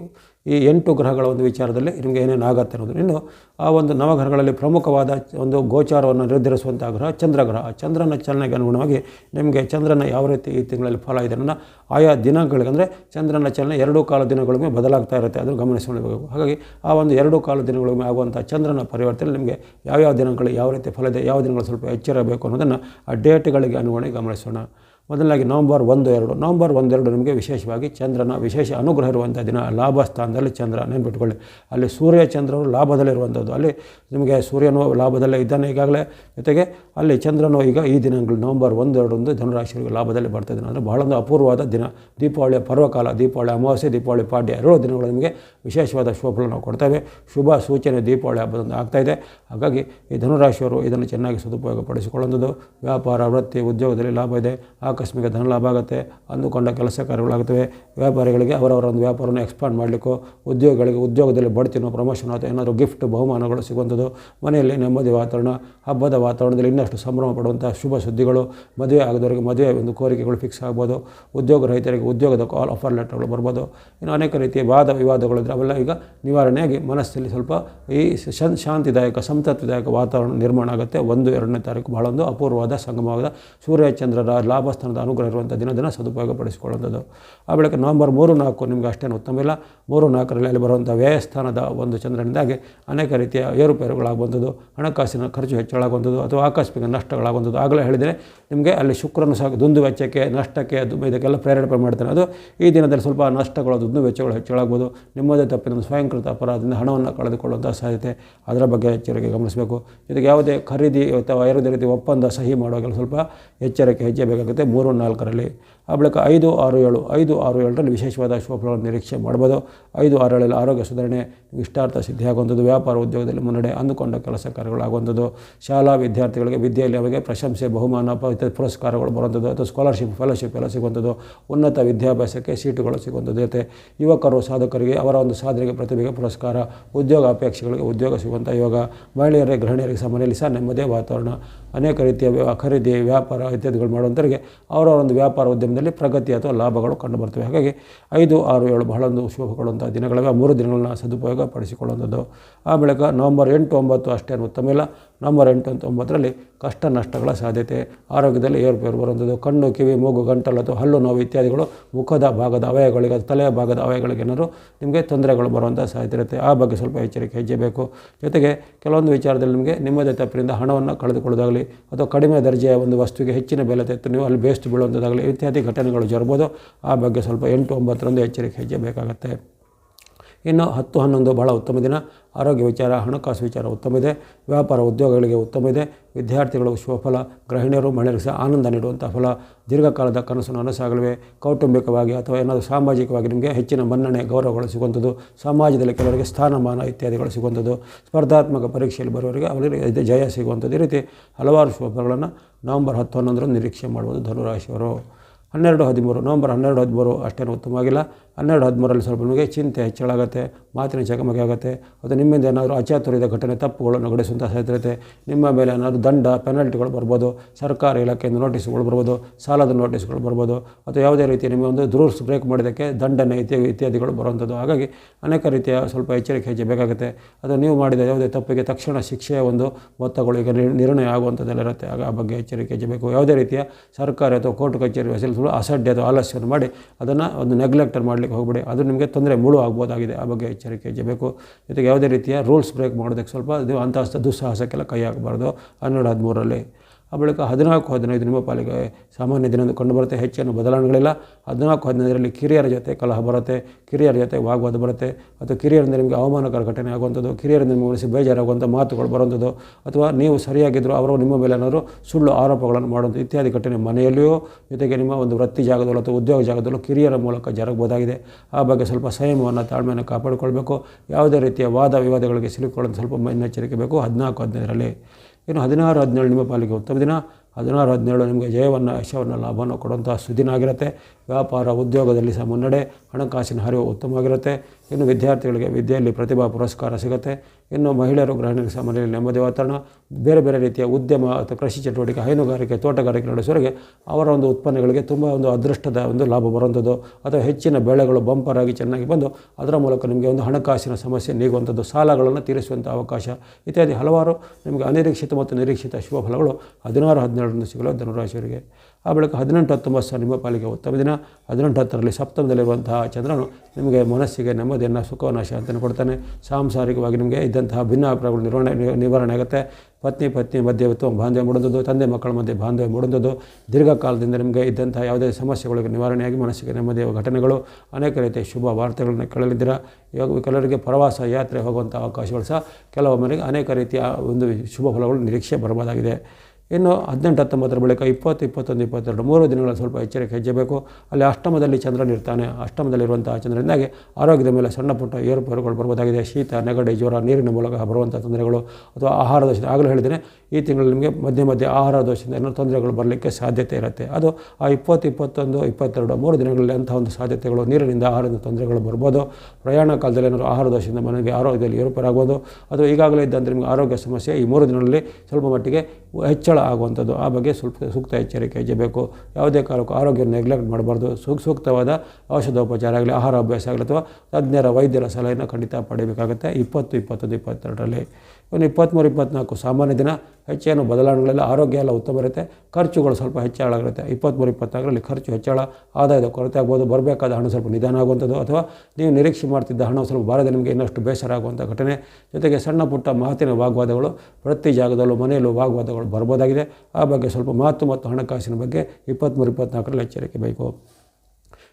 A: ಈ ಎಂಟು ಗ್ರಹಗಳ ಒಂದು ವಿಚಾರದಲ್ಲಿ ನಿಮಗೆ ಏನೇನು ಆಗತ್ತೆ ಅನ್ನೋದು ಇನ್ನು ಆ ಒಂದು ನವಗ್ರಹಗಳಲ್ಲಿ ಪ್ರಮುಖವಾದ ಒಂದು ಗೋಚಾರವನ್ನು ನಿರ್ಧರಿಸುವಂಥ ಗ್ರಹ ಚಂದ್ರಗ್ರಹ ಚಂದ್ರನ ಚಲನೆಗೆ ಅನುಗುಣವಾಗಿ ನಿಮಗೆ ಚಂದ್ರನ ಯಾವ ರೀತಿ ಈ ತಿಂಗಳಲ್ಲಿ ಫಲ ಇದೆ ಅನ್ನೋ ಆಯಾ ದಿನಗಳಿಗೆ, ಅಂದರೆ ಚಂದ್ರನ ಚಲನೆ ಎರಡು ಕಾಲ ದಿನಗಳಿಗೆ ಬದಲಾಗ್ತಾ ಇರುತ್ತೆ. ಅದನ್ನು ಗಮನಿಸಿಕೊಳ್ಳಬೇಕು ಹಾಗಾಗಿ ಆ ಒಂದು ಎರಡು ಕಾಲ ದಿನಗಳಿಗೆ ಆಗುವಂಥ ಚಂದ್ರನ ಪರಿವರ್ತನೆ ನಿಮಗೆ ಯಾವ್ಯಾವ ದಿನಗಳು ಯಾವ ರೀತಿ ಫಲ ಇದೆ, ಯಾವ ದಿನಗಳು ಸ್ವಲ್ಪ ಎಚ್ಚರ ಬೇಕು ಅನ್ನೋದನ್ನು ಆ ಡೇಟ್ಗಳಿಗೆ ಅನುಗುಣವಾಗಿ ಗಮನಿಸೋಣ. ಮೊದಲನಾಗಿ ನವಂಬರ್ ಒಂದು, ಎರಡು. ನವಂಬರ್ ಒಂದೆರಡು ನಿಮಗೆ ವಿಶೇಷವಾಗಿ ಚಂದ್ರನ ವಿಶೇಷ ಅನುಗ್ರಹ ಇರುವಂಥ ದಿನ. ಲಾಭ ಸ್ಥಾನದಲ್ಲಿ ಚಂದ್ರ ನೆನ್ಪಿಟ್ಕೊಳ್ಳಿ. ಅಲ್ಲಿ ಸೂರ್ಯ ಚಂದ್ರನು ಲಾಭದಲ್ಲಿರುವಂಥದ್ದು ಅಲ್ಲಿ ನಿಮಗೆ ಸೂರ್ಯನು ಲಾಭದಲ್ಲೇ ಇದ್ದಾನೆ ಈಗಾಗಲೇ. ಜೊತೆಗೆ ಅಲ್ಲಿ ಚಂದ್ರನು ಈಗ ಈ ದಿನಗಳು, ನವಂಬರ್ ಒಂದು ಧನುರಾಶಿಗಳಿಗೆ ಲಾಭದಲ್ಲಿ ಬರ್ತಾ ಇದ್ದಾನೆ. ಅಂದರೆ ಬಹಳೊಂದು ಅಪೂರ್ವವಾದ ದಿನ. ದೀಪಾವಳಿಯ ಪರ್ವಕಾಲ, ದೀಪಾವಳಿ ಅಮಾವಾಸ್ಯೆ, ದೀಪಾವಳಿ ಪಾಡ್ಯ ಎರಡು ದಿನಗಳು ನಿಮಗೆ ವಿಶೇಷವಾದ ಶುಭಫಲ ನಾವು ಕೊಡ್ತೇವೆ. ಶುಭ ಸೂಚನೆ ದೀಪಾವಳಿ ಹಬ್ಬದಂದು ಆಗ್ತಾಯಿದೆ ಹಾಗಾಗಿ ಈ ಧನುರಾಶಿಯವರು ಇದನ್ನು ಚೆನ್ನಾಗಿ ಸದುಪಯೋಗಪಡಿಸಿಕೊಳ್ಳುವಂಥದ್ದು. ವ್ಯಾಪಾರ, ವೃತ್ತಿ, ಉದ್ಯೋಗದಲ್ಲಿ ಲಾಭ ಇದೆ. ಆಕಸ್ಮಿಕ ಧನ ಲಾಭ ಆಗುತ್ತೆ. ಅಂದುಕೊಂಡ ಕೆಲಸ ಕಾರ್ಯಗಳಾಗುತ್ತವೆ. ವ್ಯಾಪಾರಿಗಳಿಗೆ ಅವರವರ ಒಂದು ವ್ಯಾಪಾರವನ್ನು ಎಕ್ಸ್ಪಾಂಡ್ ಮಾಡಲಿಕ್ಕೂ, ಉದ್ಯೋಗಗಳಿಗೆ, ಉದ್ಯೋಗದಲ್ಲಿ ಬಡ್ತಿನೋ ಪ್ರಮೋಷನ್ ಅಥವಾ ಏನಾದರೂ ಗಿಫ್ಟ್ ಬಹುಮಾನಗಳು ಸಿಗುವಂಥದ್ದು. ಮನೆಯಲ್ಲಿ ನೆಮ್ಮದಿ ವಾತಾವರಣ, ಹಬ್ಬದ ವಾತಾವರಣದಲ್ಲಿ ಇನ್ನಷ್ಟು ಸಂಭ್ರಮ ಪಡುವಂಥ ಶುಭ ಸುದ್ದಿಗಳು, ಮದುವೆ ಆಗದವರಿಗೆ ಮದುವೆ ಒಂದು ಕೋರಿಕೆಗಳು ಫಿಕ್ಸ್ ಆಗ್ಬೋದು. ಉದ್ಯೋಗ ರಹಿತರಿಗೆ ಉದ್ಯೋಗದ ಕಾಲ್ ಆಫರ್ ಲೆಟರ್ಗಳು ಬರ್ಬೋದು. ಇನ್ನು ಅನೇಕ ರೀತಿಯ ವಾದ ವಿವಾದಗಳಿದ್ರೆ ಅವೆಲ್ಲ ಈಗ ನಿವಾರಣೆಯಾಗಿ ಮನಸ್ಸಲ್ಲಿ ಸ್ವಲ್ಪ ಈ ಶಾಂತಿದಾಯಕ ಸಂತತ್ವದಾಯಕ ವಾತಾವರಣ ನಿರ್ಮಾಣ ಆಗುತ್ತೆ. ಒಂದು, ಎರಡನೇ ತಾರೀಕು ಬಹಳ ಒಂದು ಅಪೂರ್ವವಾದ ಸಂಗಮವಾದ ಸೂರ್ಯ ಚಂದ್ರರ ಲಾಭಸ್ಥಾನದ ಅನುಗ್ರಹ ಇರುವಂಥ ದಿನ ದಿನ ಸದುಪಯೋಗಪಡಿಸಿಕೊಳ್ಳುವಂಥದ್ದು. ಆ ಬಳಿಕ ನವಂಬರ್ ಮೂರು ನಾಲ್ಕು ನಿಮಗೆ ಅಷ್ಟೇನು ಉತ್ತಮ ಇಲ್ಲ. ಮೂರು ನಾಲ್ಕರಲ್ಲಿ ಅಲ್ಲಿ ಬರುವಂಥ ವ್ಯಯಸ್ಥಾನದ ಒಂದು ಚಂದ್ರನಿಂದಾಗಿ ಅನೇಕ ರೀತಿಯ ಏರುಪೇರುಗಳಾಗುವಂಥದ್ದು, ಹಣಕಾಸಿನ ಖರ್ಚು ಹೆಚ್ಚಳಾಗುವಂಥದ್ದು ಅಥವಾ ಆಕಸ್ಮಿಕ ನಷ್ಟಗಳಾಗುವಂಥದ್ದು ಆಗಲೇ ಹೇಳಿದರೆ ನಿಮಗೆ ಅಲ್ಲಿ ಶುಕ್ರನು ಸಹ ದುಂದು ವೆಚ್ಚಕ್ಕೆ, ನಷ್ಟಕ್ಕೆ ಇದಕ್ಕೆಲ್ಲ ಪ್ರೇರೇಪಣೆ ಮಾಡ್ತಾನೆ. ಅದು ಈ ದಿನದಲ್ಲಿ ಸ್ವಲ್ಪ ನಷ್ಟಗಳು, ದುಂದು ವೆಚ್ಚಗಳು ಹೆಚ್ಚಳಾಗ್ಬೋದು. ನಿಮ್ಮದೇ ತಪ್ಪಿನ ಸ್ವಯಂಕೃತ ಅಪರಾಧದಿಂದ ಹಣವನ್ನು ಕಳೆದುಕೊಳ್ಳುವಂಥ ಸಾಧ್ಯತೆ ಅದರ ಬಗ್ಗೆ ಎಚ್ಚರಿಕೆ ಗಮನಿಸಬೇಕು. ಇದಕ್ಕೆ ಯಾವುದೇ ಖರೀದಿ ಅಥವಾ ಯಾವುದೇ ರೀತಿ ಒಪ್ಪಂದ ಸಹಿ ಮಾಡುವಾಗಲೂ ಸ್ವಲ್ಪ ಎಚ್ಚರಿಕೆ ಹೆಜ್ಜೆ ಬೇಕಾಗುತ್ತೆ ಮೂರು ನಾಲ್ಕರಲ್ಲಿ ಆ ಬಳಿಕ ಐದು ಆರು ಏಳು, ಐದು ಆರು ಏಳರಲ್ಲಿ ವಿಶೇಷವಾದ ಶುಭಫಲಗಳನ್ನು ನಿರೀಕ್ಷೆ ಮಾಡ್ಬೋದು. ಐದು ಆರು ಏಳರಲ್ಲಿ ಆರೋಗ್ಯ ಸುಧಾರಣೆ, ಇಷ್ಟಾರ್ಥ ಸಿದ್ಧಿಯಾಗುವಂಥದ್ದು, ವ್ಯಾಪಾರ ಉದ್ಯೋಗದಲ್ಲಿ ಮುನ್ನಡೆ ಅಂದುಕೊಂಡ ಕೆಲಸ ಕಾರ್ಯಗಳಾಗುವಂಥದ್ದು. ಶಾಲಾ ವಿದ್ಯಾರ್ಥಿಗಳಿಗೆ ವಿದ್ಯೆಯಲ್ಲಿ ಅವರಿಗೆ ಪ್ರಶಂಸೆ, ಬಹುಮಾನ ಪುರಸ್ಕಾರಗಳು ಬರುವಂಥದ್ದು, ಅಥವಾ ಸ್ಕಾಲರ್ಶಿಪ್ ಫೆಲೋಶಿಪ್ ಎಲ್ಲ ಸಿಗುವಂಥದ್ದು. ಉನ್ನತ ವಿದ್ಯಾಭ್ಯಾಸಕ್ಕೆ ಸೀಟುಗಳು ಸಿಗುವಂಥದ್ದು. ಜೊತೆ ಯುವಕರು, ಸಾಧಕರಿಗೆ ಅವರ ಒಂದು ಸಾಧನೆಗೆ ಪ್ರತಿಭೆಗೆ ಪುರಸ್ಕಾರ, ಉದ್ಯೋಗ ಅಪೇಕ್ಷೆಗಳಿಗೆ ಉದ್ಯೋಗ ಸಿಗುವಂಥ ಯೋಗ. ಮಹಿಳೆಯರಿಗೆ ಗೃಹಿಣಿಯರಿಗೆ ಸಹ ನೆಮ್ಮದಿಯ ವಾತಾವರಣ, ಅನೇಕ ರೀತಿಯ ಖರೀದಿ, ವ್ಯಾಪಾರ ಇತ್ಯಾದಿಗಳು ಮಾಡುವಂಥವರಿಗೆ ಅವರ ಒಂದು ವ್ಯಾಪಾರ ಉದ್ಯಮದಲ್ಲಿ ಪ್ರಗತಿ ಅಥವಾ ಲಾಭಗಳು ಕಂಡುಬರ್ತವೆ. ಹಾಗಾಗಿ ಐದು, ಆರು, ಏಳು ಬಹಳೊಂದು ಕೊಡುವಂಥ ದಿನಗಳಿವೆ. ಮೂರು ದಿನಗಳನ್ನ ಸದುಪಯೋಗ ಪಡಿಸಿಕೊಳ್ಳುವಂಥದ್ದು ಆ ಬಳಿಕ ನವಂಬರ್ ಎಂಟು, ಒಂಬತ್ತು ಅಷ್ಟೇನು ಉತ್ತಮ ಇಲ್ಲ. ನವಂಬರ್ ಎಂಟು ಅಂತ ಒಂಬತ್ತರಲ್ಲಿ ಕಷ್ಟ ನಷ್ಟಗಳ ಸಾಧ್ಯತೆ, ಆರೋಗ್ಯದಲ್ಲಿ ಏರುಪೇರು ಬರುವಂಥದ್ದು, ಕಣ್ಣು, ಕಿವಿ, ಮೂಗು, ಗಂಟಲು ಅಥವಾ ಹಲ್ಲು ನೋವು ಇತ್ಯಾದಿಗಳು ಮುಖದ ಭಾಗದ ಅವಯಗಳಿಗೆ ತಲೆಯ ಭಾಗದ ಅವಯಗಳಿಗೆ ಏನಾದರೂ ನಿಮಗೆ ತೊಂದರೆಗಳು ಬರುವಂಥ ಸಾಧ್ಯತೆ ಇರುತ್ತೆ. ಆ ಬಗ್ಗೆ ಸ್ವಲ್ಪ ಎಚ್ಚರಿಕೆ ಹೆಜ್ಜೆ ಬೇಕು ಜೊತೆಗೆ ಕೆಲವೊಂದು ವಿಚಾರದಲ್ಲಿ ನಿಮಗೆ ನಿಮ್ಮದೇ ತಪ್ಪಿನಿಂದ ಹಣವನ್ನು ಕಳೆದುಕೊಳ್ಳೋದಾಗಲಿ ಅಥವಾ ಕಡಿಮೆ ದರ್ಜೆಯ ಒಂದು ವಸ್ತುವಿಗೆ ಹೆಚ್ಚಿನ ಬೆಲೆ ತೆತ್ತು ನೀವು ಅಲ್ಲಿ ಬೇಸ್ಟ್ ಬೀಳುವಂಥದ್ದಾಗಲಿ ಇತ್ಯಾದಿ ಘಟನೆಗಳು ಜರಬೋದು ಆ ಬಗ್ಗೆ ಸ್ವಲ್ಪ ಎಂಟು ಒಂಬತ್ತರಂದು ಎಚ್ಚರಿಕೆ ಹೆಜ್ಜೆ ಬೇಕಾಗುತ್ತೆ ಇನ್ನು ಹತ್ತು ಹನ್ನೊಂದು ಭಾಳ ಉತ್ತಮ ದಿನ. ಆರೋಗ್ಯ ವಿಚಾರ, ಹಣಕಾಸು ವಿಚಾರ ಉತ್ತಮ ಇದೆ. ವ್ಯಾಪಾರ ಉದ್ಯೋಗಗಳಿಗೆ ಉತ್ತಮ ಇದೆ. ವಿದ್ಯಾರ್ಥಿಗಳು ಶುಭಫಲ ಗೃಹಿಣಿಯರು ಮಹಿಳೆಯರಿಗೆ ಸಹ ಆನಂದ ನೀಡುವಂಥ ಫಲ. ದೀರ್ಘಕಾಲದ ಕನಸು ನನಸಾಗಲಿವೆ. ಕೌಟುಂಬಿಕವಾಗಿ ಅಥವಾ ಏನಾದರೂ ಸಾಮಾಜಿಕವಾಗಿ ನಿಮಗೆ ಹೆಚ್ಚಿನ ಮನ್ನಣೆ, ಗೌರವಗಳು ಸಿಗುವಂಥದ್ದು. ಸಮಾಜದಲ್ಲಿ ಕೆಲವರಿಗೆ ಸ್ಥಾನಮಾನ ಇತ್ಯಾದಿಗಳು ಸಿಗುವಂಥದ್ದು. ಸ್ಪರ್ಧಾತ್ಮಕ ಪರೀಕ್ಷೆಯಲ್ಲಿ ಬರುವವರಿಗೆ ಅವರಿಗೆ ಜಯ ಸಿಗುವಂಥದ್ದು. ಈ ರೀತಿ ಹಲವಾರು ಶುಭಫಲಗಳನ್ನು ನವಂಬರ್ ಹತ್ತು ಹನ್ನೊಂದರಂದು ನಿರೀಕ್ಷೆ ಮಾಡುವುದು ಧನುರಾಶಿಯವರು. ಹನ್ನೆರಡು ಹದಿಮೂರು, ನವಂಬರ್ ಹನ್ನೆರಡು ಹದಿಮೂರು ಅಷ್ಟೇನು ಉತ್ತಮವಾಗಿಲ್ಲ. ಹನ್ನೆರಡು ಹದಿಮೂರಲ್ಲಿ ಸ್ವಲ್ಪ ನಿಮಗೆ ಚಿಂತೆ ಹೆಚ್ಚಳಾಗುತ್ತೆ, ಮಾತಿನ ಚಕಮಕಿ ಆಗುತ್ತೆ ಅಥವಾ ನಿಮ್ಮಿಂದ ಏನಾದರೂ ಅಚಾತುರ್ಯದ ಘಟನೆ ತಪ್ಪುಗಳನ್ನು ಗಡಿಸುವಂಥ ಸಾಧ್ಯತೆ ನಿಮ್ಮ ಮೇಲೆ ಏನಾದರೂ ದಂಡ, ಪೆನಾಲ್ಟಿಗಳು ಬರ್ಬೋದು, ಸರ್ಕಾರ ಇಲಾಖೆಯಿಂದ ನೋಟಿಸ್ಗಳು ಬರ್ಬೋದು, ಸಾಲದ ನೋಟಿಸ್ಗಳು ಬರ್ಬೋದು, ಅಥವಾ ಯಾವುದೇ ರೀತಿ ನಿಮಗೆ ಒಂದು ರೂಲ್ಸ್ ಬ್ರೇಕ್ ಮಾಡಿದ್ದಕ್ಕೆ ದಂಡನೆ ಇತ್ಯಾದಿ ಇತ್ಯಾದಿಗಳು ಬರುವಂಥದ್ದು. ಹಾಗಾಗಿ ಅನೇಕ ರೀತಿಯ ಸ್ವಲ್ಪ ಎಚ್ಚರಿಕೆ ಹೆಜ್ಜೆ ಬೇಕಾಗುತ್ತೆ. ಅಥವಾ ನೀವು ಮಾಡಿದ ಯಾವುದೇ ತಪ್ಪಿಗೆ ತಕ್ಷಣ ಶಿಕ್ಷೆಯ ಒಂದು ಮೊತ್ತಗಳು ಈಗ ನಿರ್- ನಿರ್ಣಯ ಆಗುವಂಥದ್ದೆಲ್ಲ ಇರುತ್ತೆ. ಆಗ ಆ ಬಗ್ಗೆ ಎಚ್ಚರಿಕೆ ಬೇಕು. ಯಾವುದೇ ರೀತಿಯ ಸರ್ಕಾರ ಅಥವಾ ಕೋರ್ಟ್ ಕಚೇರಿ ವಸೂಲಿಸಲು ಅಸಡ್ಡೆ ಅಥವಾ ಆಲಸ್ಯವನ್ನು ಮಾಡಿ ಅದನ್ನು ಒಂದು ನೆಗ್ಲೆಕ್ಟರ್ ಮಾಡಲಿಕ್ಕೆ ಹೋಗಬೇಡಿ. ಅದು ನಿಮಗೆ ತೊಂದರೆ ಮುಳು ಆಗ್ಬೋದಾಗಿದೆ. ಆ ಬಗ್ಗೆ ಎಚ್ಚರಿಕೆ ಬೇಕು ಜೊತೆಗೆ ಯಾವುದೇ ರೀತಿಯ ರೂಲ್ಸ್ ಬ್ರೇಕ್ ಮಾಡೋದಕ್ಕೆ ಸ್ವಲ್ಪ ಅಂಥ ದುಸ್ಸಾಹಸಕ್ಕೆಲ್ಲ ಕೈ ಹಾಕಬಾರ್ದು. ಹನ್ನೆರಡು ಹದಿಮೂರರಲ್ಲಿ ಆ ಬಳಿಕ ಹದಿನಾಲ್ಕು, ಹದಿನೈದು ನಿಮ್ಮ ಪಾಲಿಗೆ ಸಾಮಾನ್ಯ ದಿನ ಕಂಡುಬರುತ್ತೆ ಹೆಚ್ಚೇನು ಬದಲಾವಣೆಗಳಿಲ್ಲ. ಹದಿನಾಲ್ಕು, ಹದಿನೈದರಲ್ಲಿ ಕಿರಿಯರ ಜೊತೆ ಕಲಹ ಬರುತ್ತೆ. ಕಿರಿಯರ ಜೊತೆ ವಾಗ್ವಾದ ಬರುತ್ತೆ. ಅಥವಾ ಕಿರಿಯರಿಂದ ನಿಮಗೆ ಅವಮಾನಕರ ಘಟನೆ ಆಗುವಂಥದ್ದು, ಕಿರಿಯರಿಂದ ನಿಮಗೆ ಉಳಿಸಿ ಬೇಜಾರಾಗುವಂಥ ಮಾತುಗಳು ಬರುವಂಥದ್ದು, ಅಥವಾ ನೀವು ಸರಿಯಾಗಿದ್ದರೂ ಅವರು ನಿಮ್ಮ ಮೇಲೆ ಸುಳ್ಳು ಆರೋಪಗಳನ್ನು ಮಾಡುವಂಥ ಇತ್ಯಾದಿ ಘಟನೆ ಮನೆಯಲ್ಲಿಯೂ, ಜೊತೆಗೆ ನಿಮ್ಮ ಒಂದು ವೃತ್ತಿ ಜಾಗದಲ್ಲೂ ಅಥವಾ ಉದ್ಯೋಗ ಜಾಗದಲ್ಲೂ ಕಿರಿಯರ ಮೂಲಕ ಜರಗಬಹುದಾಗಿದೆ. ಆ ಬಗ್ಗೆ ಸ್ವಲ್ಪ ಸಂಯಮವನ್ನು, ತಾಳ್ಮೆಯನ್ನು ಕಾಪಾಡಿಕೊಳ್ಬೇಕು. ಯಾವುದೇ ರೀತಿಯ ವಾದ ವಿವಾದಗಳಿಗೆ ಸಿಲುಕೊಳ್ಳೋದು ಸ್ವಲ್ಪ ಮುನ್ನೆಚ್ಚರಿಕೆ ಬೇಕು. ಹದಿನಾಲ್ಕು, ಹದಿನೈದರಲ್ಲಿ ಇನ್ನು ಹದಿನಾರು, ಹದಿನೇಳು ನಿಮ್ಮ ಪಾಲಿಗೆ ಉತ್ತಮ ದಿನ. ಹದಿನಾರು, ಹದಿನೇಳು ನಿಮಗೆ ಜಯವನ್ನು, ಯಶವನ್ನು, ಲಾಭವನ್ನು ಕೊಡುವಂತಹ ಸುದಿನ ಆಗಿರುತ್ತೆ. ವ್ಯಾಪಾರ, ಉದ್ಯೋಗದಲ್ಲಿ ಸಹ ಮುನ್ನಡೆ, ಹಣಕಾಸಿನ ಹರಿವು ಉತ್ತಮವಾಗಿರುತ್ತೆ. ಇನ್ನು ವಿದ್ಯಾರ್ಥಿಗಳಿಗೆ ವಿದ್ಯೆಯಲ್ಲಿ ಪ್ರತಿಭಾ ಪುರಸ್ಕಾರ ಸಿಗುತ್ತೆ. ಇನ್ನು ಮಹಿಳೆಯರು ಗ್ರಹಿಣ ಸಾಮಾನ್ಯ ನೆಮ್ಮದಿ ವಾತಾವರಣ ಬೇರೆ ಬೇರೆ ರೀತಿಯ ಉದ್ಯಮ ಅಥವಾ ಕೃಷಿ ಚಟುವಟಿಕೆ, ಹೈನುಗಾರಿಕೆ, ತೋಟಗಾರಿಕೆ ನಡೆಸುವವರಿಗೆ ಅವರ ಒಂದು ಉತ್ಪನ್ನಗಳಿಗೆ ತುಂಬ ಒಂದು ಅದೃಷ್ಟದ ಒಂದು ಲಾಭ ಬರುವಂಥದ್ದು. ಅಥವಾ ಹೆಚ್ಚಿನ ಬೆಳೆಗಳು ಬಂಪರ್ ಆಗಿ ಚೆನ್ನಾಗಿ ಬಂದು ಅದರ ಮೂಲಕ ನಿಮಗೆ ಒಂದು ಹಣಕಾಸಿನ ಸಮಸ್ಯೆ ನೀಗುವಂಥದ್ದು, ಸಾಲಗಳನ್ನು ತೀರಿಸುವಂಥ ಅವಕಾಶ ಇತ್ಯಾದಿ ಹಲವಾರು ನಿಮಗೆ ಅನಿರೀಕ್ಷಿತ ಮತ್ತು ನಿರೀಕ್ಷಿತ ಶುಭ ಫಲಗಳು ಹದಿನಾರು, ಹದಿನೇಳರಿಂದ ಸಿಗಲು ಧನುರಾಶಿಯವರಿಗೆ. ಆ ಬಳಿಕ ಹದಿನೆಂಟು ಹತ್ತೊಂಬತ್ತು ಸಹ ನಿಮ್ಮ ಪಾಲಿಗೆ ಉತ್ತಮ ದಿನ. ಹದಿನೆಂಟು ಹತ್ತರಲ್ಲಿ ಸಪ್ತಮದಲ್ಲಿರುವಂತಹ ಚಂದ್ರನು ನಿಮಗೆ ಮನಸ್ಸಿಗೆ ನೆಮ್ಮದಿಯನ್ನು, ಸುಖವನ್ನು, ಶಾಂತಿಯನ್ನು ಕೊಡ್ತಾನೆ. ಸಾಂಸಾರಿಕವಾಗಿ ನಿಮಗೆ ಇದ್ದಂತಹ ಭಿನ್ನಾಭಿಪ್ರಾಯಗಳು ನಿರ್ವಹಣೆ ನಿವಾರಣೆ ಆಗುತ್ತೆ. ಪತ್ನಿ ಪತ್ನಿ ಮಧ್ಯೆ ಉತ್ತಮ ಬಾಂಧವ್ಯ ಮೂಡುವುದು ತಂದೆ, ಮಕ್ಕಳ ಮಧ್ಯೆ ಬಾಂಧವ್ಯ ಮೂಡುವುದು ದೀರ್ಘಕಾಲದಿಂದ ನಿಮಗೆ ಇದ್ದಂಥ ಯಾವುದೇ ಸಮಸ್ಯೆಗಳಿಗೆ ನಿವಾರಣೆಯಾಗಿ ಮನಸ್ಸಿಗೆ ನೆಮ್ಮದಿಯ ಘಟನೆಗಳು. ಅನೇಕ ರೀತಿಯ ಶುಭ ವಾರ್ತೆಗಳನ್ನು ಕೇಳಲಿದ್ದೀರಾ? ಇವಾಗ ಕೆಲವರಿಗೆ ಪ್ರವಾಸ, ಯಾತ್ರೆ ಹೋಗುವಂಥ ಅವಕಾಶಗಳು ಸಹ ಕೆಲವೊಮ್ಮೆ ಅನೇಕ ರೀತಿಯ ಒಂದು ಶುಭ ಫಲಗಳು ನಿರೀಕ್ಷೆ ಬರಬಹುದಾಗಿದೆ. ಇನ್ನು ಹದಿನೆಂಟು, ಹತ್ತೊಂಬತ್ತರ ಬಳಿಕ ಇಪ್ಪತ್ತು, ಇಪ್ಪತ್ತೊಂದು, ಇಪ್ಪತ್ತೆರಡು, ಮೂರು ದಿನಗಳಲ್ಲಿ ಸ್ವಲ್ಪ ಎಚ್ಚರಿಕೆ ಹೆಜ್ಜೆಬೇಕು ಅಲ್ಲಿ ಅಷ್ಟಮದಲ್ಲಿ ಚಂದ್ರನಿರ್ತಾನೆ ಅಷ್ಟಮದಲ್ಲಿರುವಂತಹ ಚಂದ್ರನಿಂದಾಗಿ ಆರೋಗ್ಯದ ಮೇಲೆ ಸಣ್ಣ ಪುಟ್ಟ ಏರುಪೇರುಗಳು ಬರ್ಬೋದಾಗಿದೆ ಶೀತ, ನೆಗಡಿ, ಜ್ವರ, ನೀರಿನ ಮೂಲಕ ಬರುವಂಥ ತೊಂದರೆಗಳು ಅಥವಾ ಆಹಾರ ದೋಷ ಆಗಲೇ ಹೇಳಿದ್ದೇನೆ. ಈ ತಿಂಗಳು ನಿಮಗೆ ಮಧ್ಯೆ ಮಧ್ಯೆ ಆಹಾರ ದೋಷದಿಂದ ಏನೋ ತೊಂದರೆಗಳು ಬರಲಿಕ್ಕೆ ಸಾಧ್ಯತೆ ಇರುತ್ತೆ. ಅದು ಆ ಇಪ್ಪತ್ತು, ಇಪ್ಪತ್ತೊಂದು, ಇಪ್ಪತ್ತೆರಡು, ಮೂರು ದಿನಗಳಲ್ಲಿ ಅಂಥ ಒಂದು ಸಾಧ್ಯತೆಗಳು, ನೀರಿನಿಂದ ಆಹಾರದ ತೊಂದರೆಗಳು ಬರ್ಬೋದು ಪ್ರಯಾಣ ಕಾಲದಲ್ಲಿ ಏನಾದರೂ ಆಹಾರ ದೋಷದಿಂದ ಮನೆಗೆ ಆರೋಗ್ಯದಲ್ಲಿ ಏರುಪೇರಾಗ್ಬೋದು ಅಥವಾ ಈಗಾಗಲೇ ಇದ್ದಂಥ ನಿಮಗೆ ಆರೋಗ್ಯ ಸಮಸ್ಯೆ ಈ ಮೂರು ದಿನಗಳಲ್ಲಿ ಸ್ವಲ್ಪ ಮಟ್ಟಿಗೆ ಹೆಚ್ಚಳ ಆಗುವಂಥದ್ದು, ಆ ಬಗ್ಗೆ ಸ್ವಲ್ಪ ಸೂಕ್ತ ಎಚ್ಚರಿಕೆ ಬೇಕು ಯಾವುದೇ ಕಾಲಕ್ಕೂ ಆರೋಗ್ಯ ನೆಗ್ಲೆಕ್ಟ್ ಮಾಡಬಾರ್ದು. ಸೂಕ್, ಸೂಕ್ತವಾದ ಔಷಧೋಪಚಾರ ಆಗಲಿ, ಆಹಾರ ಅಭ್ಯಾಸ ಆಗಲಿ ಅಥವಾ ತಜ್ಞರ ವೈದ್ಯರ ಸಲಹೆಯನ್ನು ಖಂಡಿತ ಪಡೆಯಬೇಕಾಗುತ್ತೆ. ಇಪ್ಪತ್ತು, ಇಪ್ಪತ್ತೊಂದು, ಇಪ್ಪತ್ತೆರಡರಲ್ಲಿ. ಇನ್ನು ಇಪ್ಪತ್ತ್ಮೂರು, ಇಪ್ಪತ್ತ್ನಾಲ್ಕು ಸಾಮಾನ್ಯ ದಿನ ಹೆಚ್ಚೇನು ಬದಲಾವಣೆಗಳಲ್ಲಿ ಆರೋಗ್ಯ ಎಲ್ಲ ಉತ್ತಮ ಇರುತ್ತೆ. ಖರ್ಚುಗಳು ಸ್ವಲ್ಪ ಹೆಚ್ಚಳಾಗಿರುತ್ತೆ. ಇಪ್ಪತ್ತ್ಮೂರು, ಇಪ್ಪತ್ತ್ನಾಲ್ಕರಲ್ಲಿ ಖರ್ಚು ಹೆಚ್ಚಳ, ಆದಾಯದ ಕೊರತೆ ಆಗ್ಬೋದು. ಬರಬೇಕಾದ ಹಣ ಸ್ವಲ್ಪ ನಿಧಾನ ಆಗುವಂಥದ್ದು ಅಥವಾ ನೀವು ನಿರೀಕ್ಷೆ ಮಾಡ್ತಿದ್ದ ಹಣ ಸ್ವಲ್ಪ ಬಾರದೆ ನಿಮಗೆ ಇನ್ನಷ್ಟು ಬೇಸರ ಆಗುವಂಥ ಘಟನೆ. ಜೊತೆಗೆ ಸಣ್ಣ ಪುಟ್ಟ ಮಾತಿನ ವಾಗ್ವಾದಗಳು, ಪ್ರತಿ ಜಾಗದಲ್ಲೂ ಮನೆಯಲ್ಲೂ ವಾಗ್ವಾದಗಳು ಬರ್ಬೋದಾಗಿದೆ ಆ ಬಗ್ಗೆ ಸ್ವಲ್ಪ ಮಾತು ಮತ್ತು ಹಣಕಾಸಿನ ಬಗ್ಗೆ ಇಪ್ಪತ್ತ್ಮೂರು ಇಪ್ಪತ್ತ್ನಾಲ್ಕರಲ್ಲಿ ಎಚ್ಚರಿಕೆ ಬೇಕು.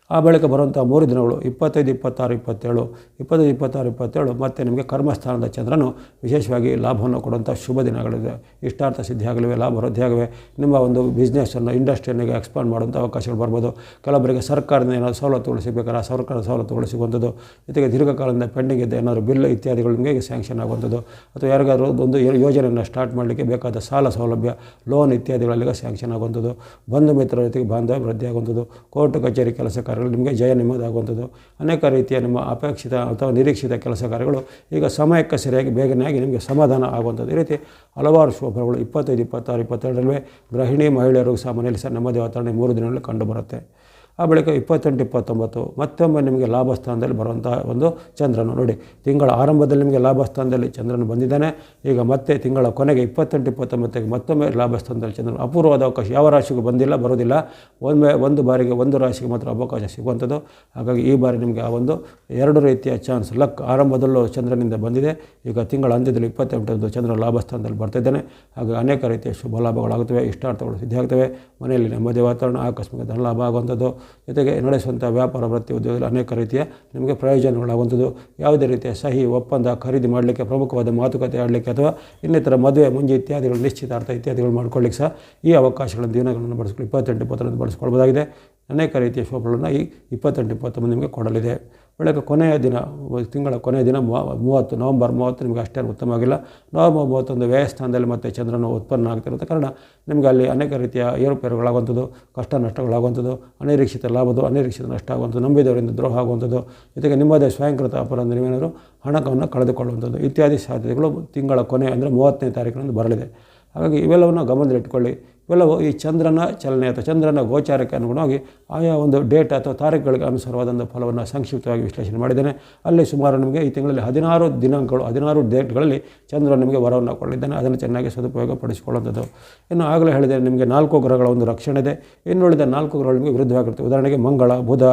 A: ಆ ಬಳಿಕ ಬರುವಂಥ ಮೂರು ದಿನಗಳು, ಇಪ್ಪತ್ತೈದು, ಇಪ್ಪತ್ತಾರು, ಇಪ್ಪತ್ತೇಳು, ಇಪ್ಪತ್ತೈದು, ಇಪ್ಪತ್ತಾರು, ಇಪ್ಪತ್ತೇಳು, ಮತ್ತು ನಿಮಗೆ ಕರ್ಮಸ್ಥಾನದ ಚಂದ್ರನು ವಿಶೇಷವಾಗಿ ಲಾಭವನ್ನು ಕೊಡುವಂಥ ಶುಭ ದಿನಗಳಿದೆ ಇಷ್ಟಾರ್ಥ ಸಿದ್ಧಿಯಾಗಲಿವೆ, ಲಾಭ ವೃದ್ಧಿ ಆಗಿವೆ ನಿಮ್ಮ ಒಂದು ಬಿಸ್ನೆಸ್ಸನ್ನು ಇಂಡಸ್ಟ್ರಿಯನ್ನಿಗೆ ಎಕ್ಸ್ಪಾಂಡ್ ಮಾಡುವಂಥ ಅವಕಾಶಗಳು ಬರ್ಬೋದು. ಕೆಲವೊಬ್ಬರಿಗೆ ಸರ್ಕಾರದಿಂದ ಏನಾದರೂ ಸವಲತ್ತುಗಳು ಸಿಗಬೇಕಾದ್ರೆ ಆ ಸರ್ಕಾರದ ಸವಲತ್ತುಗಳು ಸಿಗುವಂಥದ್ದು. ಜೊತೆಗೆ ದೀರ್ಘಕಾಲದಿಂದ ಪೆಂಡಿಂಗ್ ಇದ್ದ ಏನಾದರೂ ಬಿಲ್ ಇತ್ಯಾದಿಗಳು ನಿಮಗೆ ಸ್ಯಾಂಕ್ಷನ್ ಆಗುವಂಥದ್ದು. ಅಥವಾ ಯಾರಿಗಾದರೂ ಒಂದು ಯೋಜನೆಯನ್ನು ಸ್ಟಾರ್ಟ್ ಮಾಡಲಿಕ್ಕೆ ಬೇಕಾದ ಸಾಲ ಸೌಲಭ್ಯ ಲೋನ್ ಇತ್ಯಾದಿಗಳೆಲ್ಲ ಸ್ಯಾಂಕ್ಷನ್ ಆಗುವಂಥದ್ದು. ಬಂಧು ಮಿತ್ರರ ಜೊತೆಗೆ ಬಾಂಧವ್ಯ ವೃದ್ಧಿಯಾಗುವಂಥದ್ದು. ಕೋರ್ಟ್ ಕಚೇರಿ, ಕೆಲಸ ಕಾರ್ಯಗಳು, ನಿಮಗೆ ಜಯ ನಿಮ್ಮದಾಗುವಂಥದ್ದು. ಅನೇಕ ರೀತಿಯ ನಿಮ್ಮ ಅಪೇಕ್ಷಿತ ಅಥವಾ ನಿರೀಕ್ಷಿತ ಕೆಲಸ ಕಾರ್ಯಗಳು ಈಗ ಸಮಯಕ್ಕೆ ಸರಿಯಾಗಿ ಬೇಗನೆ ಆಗಿ ನಿಮಗೆ ಸಮಾಧಾನ ಆಗುವಂಥದ್ದು. ಈ ರೀತಿ ಹಲವಾರು ಶುಭಗಳು ಇಪ್ಪತ್ತೈದು, ಇಪ್ಪತ್ತಾರು, ಇಪ್ಪತ್ತೆರಡರಲ್ಲಿ. ಗೃಹಿಣಿ ಮಹಿಳೆಯರು ಸಹ ಮನೆಯಲ್ಲಿ ಸಹ ನೆಮ್ಮದಿ ವಾತಾವರಣ ಮೂರು ದಿನಗಳಲ್ಲಿ ಕಂಡುಬರುತ್ತೆ. ಆ ಬಳಿಕ ಇಪ್ಪತ್ತೆಂಟು, ಇಪ್ಪತ್ತೊಂಬತ್ತು ಮತ್ತೊಮ್ಮೆ ನಿಮಗೆ ಲಾಭ ಸ್ಥಾನದಲ್ಲಿ ಬರುವಂಥ ಒಂದು ಚಂದ್ರನು. ನೋಡಿ, ತಿಂಗಳ ಆರಂಭದಲ್ಲಿ ನಿಮಗೆ ಲಾಭ ಸ್ಥಾನದಲ್ಲಿ ಚಂದ್ರನು ಬಂದಿದ್ದಾನೆ. ಈಗ ಮತ್ತೆ ತಿಂಗಳ ಕೊನೆಗೆ ಇಪ್ಪತ್ತೆಂಟು ಇಪ್ಪತ್ತೊಂಬತ್ತಕ್ಕೆ ಮತ್ತೊಮ್ಮೆ ಲಾಭ ಸ್ಥಾನದಲ್ಲಿ ಚಂದ್ರನು. ಅಪೂರ್ವವಾದ ಅವಕಾಶ. ಯಾವ ರಾಶಿಗೂ ಬಂದಿಲ್ಲ ಬರೋದಿಲ್ಲ ಒಮ್ಮೆ ಒಂದು ಬಾರಿಗೆ ಒಂದು ರಾಶಿಗೆ ಮಾತ್ರ ಅವಕಾಶ ಸಿಗುವಂಥದ್ದು. ಹಾಗಾಗಿ ಈ ಬಾರಿ ನಿಮಗೆ ಆ ಒಂದು ಎರಡು ರೀತಿಯ ಚಾನ್ಸ್, ಲಕ್ ಆರಂಭದಲ್ಲೂ ಚಂದ್ರನಿಂದ ಬಂದಿದೆ. ಈಗ ತಿಂಗಳ ಅಂತ್ಯದಲ್ಲಿ ಇಪ್ಪತ್ತೆಂಟರಂದು ಚಂದ್ರ ಲಾಭ ಸ್ಥಾನದಲ್ಲಿ ಬರ್ತಿದ್ದಾನೆ ಹಾಗೆ ಅನೇಕ ರೀತಿಯ ಶುಭ ಲಾಭಗಳಾಗುತ್ತವೆ, ಇಷ್ಟಾರ್ಥಗಳು ಸಿದ್ಧಿಯಾಗ್ತವೆ. ಮನೆಯಲ್ಲಿ ನೆಮ್ಮದಿ ವಾತಾವರಣ, ಆಕಸ್ಮಿಕ ಧನಲಾಭ ಆಗುವಂಥದ್ದು. ಜೊತೆಗೆ ನಡೆಸುವಂಥ ವ್ಯಾಪಾರ, ವೃತ್ತಿ ಉದ್ಯೋಗದಲ್ಲಿ ಅನೇಕ ರೀತಿಯ ನಿಮಗೆ ಪ್ರಯೋಜನಗಳಾಗುವಂಥದ್ದು. ಯಾವುದೇ ರೀತಿಯ ಸಹಿ, ಒಪ್ಪಂದ ಖರೀದಿ ಮಾಡಲಿಕ್ಕೆ ಪ್ರಮುಖವಾದ ಮಾತುಕತೆ ಆಡಲಿಕ್ಕೆ ಅಥವಾ ಇನ್ನಿತರ ಮದುವೆ, ಮುಂಜಿ ಇತ್ಯಾದಿಗಳು ನಿಶ್ಚಿತಾರ್ಥ ಇತ್ಯಾದಿಗಳು ಮಾಡ್ಕೊಳ್ಳಿಕ್ಕೆ ಸಹ ಈ ಅವಕಾಶಗಳನ್ನು, ದಿನಗಳನ್ನು ಬಳಸ್ಕೊಳ್ಳಿ ಇಪ್ಪತ್ತೆಂಟು ಇಪ್ಪತ್ತೊಂದು ಬಳಸ್ಕೊಳ್ಬೋದಾಗಿದೆ ಅನೇಕ ರೀತಿಯ ಶೋಭಗಳನ್ನು ಈ ಇಪ್ಪತ್ತೆಂಟು ಇಪ್ಪತ್ತೊಂಬತ್ತು ನಿಮಗೆ ಕೊಡಲಿದೆ. ಬೆಳಗ್ಗೆ ಕೊನೆಯ ದಿನ, ತಿಂಗಳ ಕೊನೆಯ ದಿನ ಮೂವ- ಮೂವತ್ತು, ನವಂಬರ್ ಮೂವತ್ತು ನಿಮಗೆ ಅಷ್ಟೇ ಉತ್ತಮವಾಗಿಲ್ಲ ನವಂಬರ್ ಮೂವತ್ತೊಂದು ವ್ಯಯಸ್ಥಾನದಲ್ಲಿ ಮತ್ತೆ ಚಂದ್ರನ ಉತ್ಪನ್ನ ಆಗ್ತಿರೋದ ಕಾರಣ ನಿಮಗೆ ಅಲ್ಲಿ ಅನೇಕ ರೀತಿಯ ಏರುಪೇರುಗಳಾಗುವಂಥದ್ದು, ಕಷ್ಟ ನಷ್ಟಗಳಾಗುವಂಥದ್ದು, ಅನಿರೀಕ್ಷಿತ ಲಾಭದ್ದು, ಅನಿರೀಕ್ಷಿತ ನಷ್ಟ ಆಗುವಂಥದ್ದು, ನಂಬಿದವರಿಂದ ದ್ರೋಹ ಆಗುವಂಥದ್ದು, ಜೊತೆಗೆ ನಿಮ್ಮದೇ ಸ್ವಯಂಕೃತ ಅಪರಾಧ ನೀವೇನಾದರೂ ಹಣಕವನ್ನು ಕಳೆದುಕೊಳ್ಳುವಂಥದ್ದು ಇತ್ಯಾದಿ ಸಾಧ್ಯತೆಗಳು ತಿಂಗಳ ಕೊನೆ ಅಂದರೆ ಮೂವತ್ತನೇ ತಾರೀಕಿನಂದು ಬರಲಿದೆ. ಹಾಗಾಗಿ ಇವೆಲ್ಲವನ್ನು ಗಮನದಲ್ಲಿಟ್ಕೊಳ್ಳಿ ಇವೆಲ್ಲವೂ ಈ ಚಂದ್ರನ ಚಲನೆ ಅಥವಾ ಚಂದ್ರನ ಗೋಚಾರಕ್ಕೆ ಅನುಗುಣವಾಗಿ ಆಯಾ ಒಂದು ಡೇಟ್ ಅಥವಾ ತಾರೀಕುಗಳಿಗೆ ಅನುಸಾರವಾದಂಥ ಫಲವನ್ನು ಸಂಕ್ಷಿಪ್ತವಾಗಿ ವಿಶ್ಲೇಷಣೆ ಮಾಡಿದ್ದೇನೆ. ಅಲ್ಲಿ ಸುಮಾರು ನಿಮಗೆ ಈ ತಿಂಗಳಲ್ಲಿ ಹದಿನಾರು ದಿನಾಂಕಗಳು, ಹದಿನಾರು ಡೇಟ್ಗಳಲ್ಲಿ ಚಂದ್ರ ನಿಮಗೆ ವರವನ್ನು ಕೊಡಲಿದ್ದಾನೆ. ಅದನ್ನು ಚೆನ್ನಾಗಿ ಸದುಪಯೋಗ ಪಡಿಸಿಕೊಳ್ಳುವಂಥದ್ದು ಇನ್ನು ಆಗಲೇ ಹೇಳಿದೆ ನಿಮಗೆ ನಾಲ್ಕು ಗ್ರಹಗಳ ಒಂದು ರಕ್ಷಣೆ ಇದೆ. ಇನ್ನುಳಿದ ನಾಲ್ಕು ಗ್ರಹಗಳು ನಿಮಗೆ ವಿರುದ್ಧವಾಗಿರುತ್ತೆ ಉದಾಹರಣೆಗೆ ಮಂಗಳ, ಬುಧ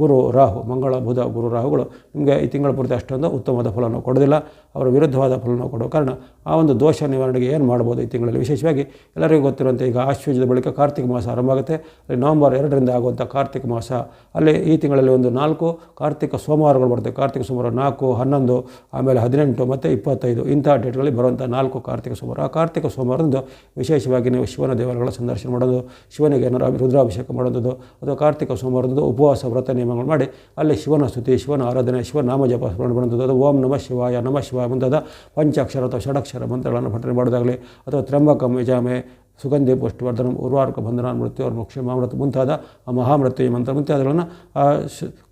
A: ಗುರು ರಾಹು, ಮಂಗಳ, ಬುಧ, ಗುರು ರಾಹುಗಳು ನಿಮಗೆ ಈ ತಿಂಗಳ ಪೂರ್ತಿ ಅಷ್ಟೊಂದು ಉತ್ತಮವಾದ ಫಲವನ್ನು ಕೊಡೋದಿಲ್ಲ. ಅವರ ವಿರುದ್ಧವಾದ ಫಲವನ್ನು ಕೊಡೋ ಕಾರಣ ಆ ಒಂದು ದೋಷ ನಿವಾರಣೆಗೆ ಏನು ಮಾಡ್ಬೋದು ಈ ತಿಂಗಳಲ್ಲಿ? ವಿಶೇಷವಾಗಿ ಎಲ್ಲರಿಗೂ ಗೊತ್ತಿರುವಂತೆ ಈಗ ಆಶ್ವಜದ ಬಳಿಕ ಕಾರ್ತಿಕ ಮಾಸ ಆರಂಭ ಆಗುತ್ತೆ. ನವಂಬರ್ ಎರಡರಿಂದ ಆಗುವಂಥ ಕಾರ್ತಿಕ ಮಾಸ. ಅಲ್ಲಿ ಈ ತಿಂಗಳಲ್ಲಿ ಒಂದು ನಾಲ್ಕು, ಕಾರ್ತಿಕ ಸೋಮವಾರಗಳು ಬರುತ್ತೆ. ಕಾರ್ತಿಕ ಸೋಮವಾರ ನಾಲ್ಕು, ಹನ್ನೊಂದು, ಆಮೇಲೆ ಹದಿನೆಂಟು, ಮತ್ತು ಇಪ್ಪತ್ತೈದು ಇಂಥ ಡೇಟ್ಗಳಲ್ಲಿ ಬರುವಂಥ ನಾಲ್ಕು ಕಾರ್ತಿಕ ಸೋಮವಾರ. ಆ ಕಾರ್ತಿಕ ಸೋಮವಾರದಂದು ವಿಶೇಷವಾಗಿ ನೀವು ಶಿವನ ದೇವರುಗಳ ಸಂದರ್ಶನ ಮಾಡೋದು, ಶಿವನಿಗೆ ಏನಾರು ರುದ್ರಾಭಿಷೇಕ ಮಾಡೋದು ಅಥವಾ ಕಾರ್ತಿಕ ಸೋಮವಾರದಂದು ಉಪವಾಸ ವ್ರತ ನಿಯಮಗಳು ಮಾಡಿ ಅಲ್ಲಿ ಶಿವನ ಸ್ತುತಿ, ಶಿವನ ಆರಾಧನೆ ಶಿವನಾಮ ಜಪ ಸ್ಮರಣೆ ಮಾಡುವಂಥದ್ದು ಓಂ ನಮಃ ಶಿವಾಯ, ನಮಃ ಶಿವ ಮುಂತಾದ ಪಂಚಾಕ್ಷರ ಅಥವಾ ಷಡಕ್ಷರ ಮಂತ್ರಗಳನ್ನು ಪಠನೆ ಮಾಡೋದಾಗಲಿ ಅಥವಾ ತ್ರಂಬಕ ಮೇಜಾಮೆ ಸುಗಂಧಿ ಪುಷ್ಟಿವರ್ಧನ ಉರ್ವಾರ್ಕ ಬಂಧನ ಮೃತ್ಯು ಮೋಕ್ಷ ಮಾಮೃತ ಮುಂತಾದ ಆ ಮಹಾಮೃತ್ಯು ಮಂತ್ರ ಮುಂತಾದಗಳನ್ನು ಆ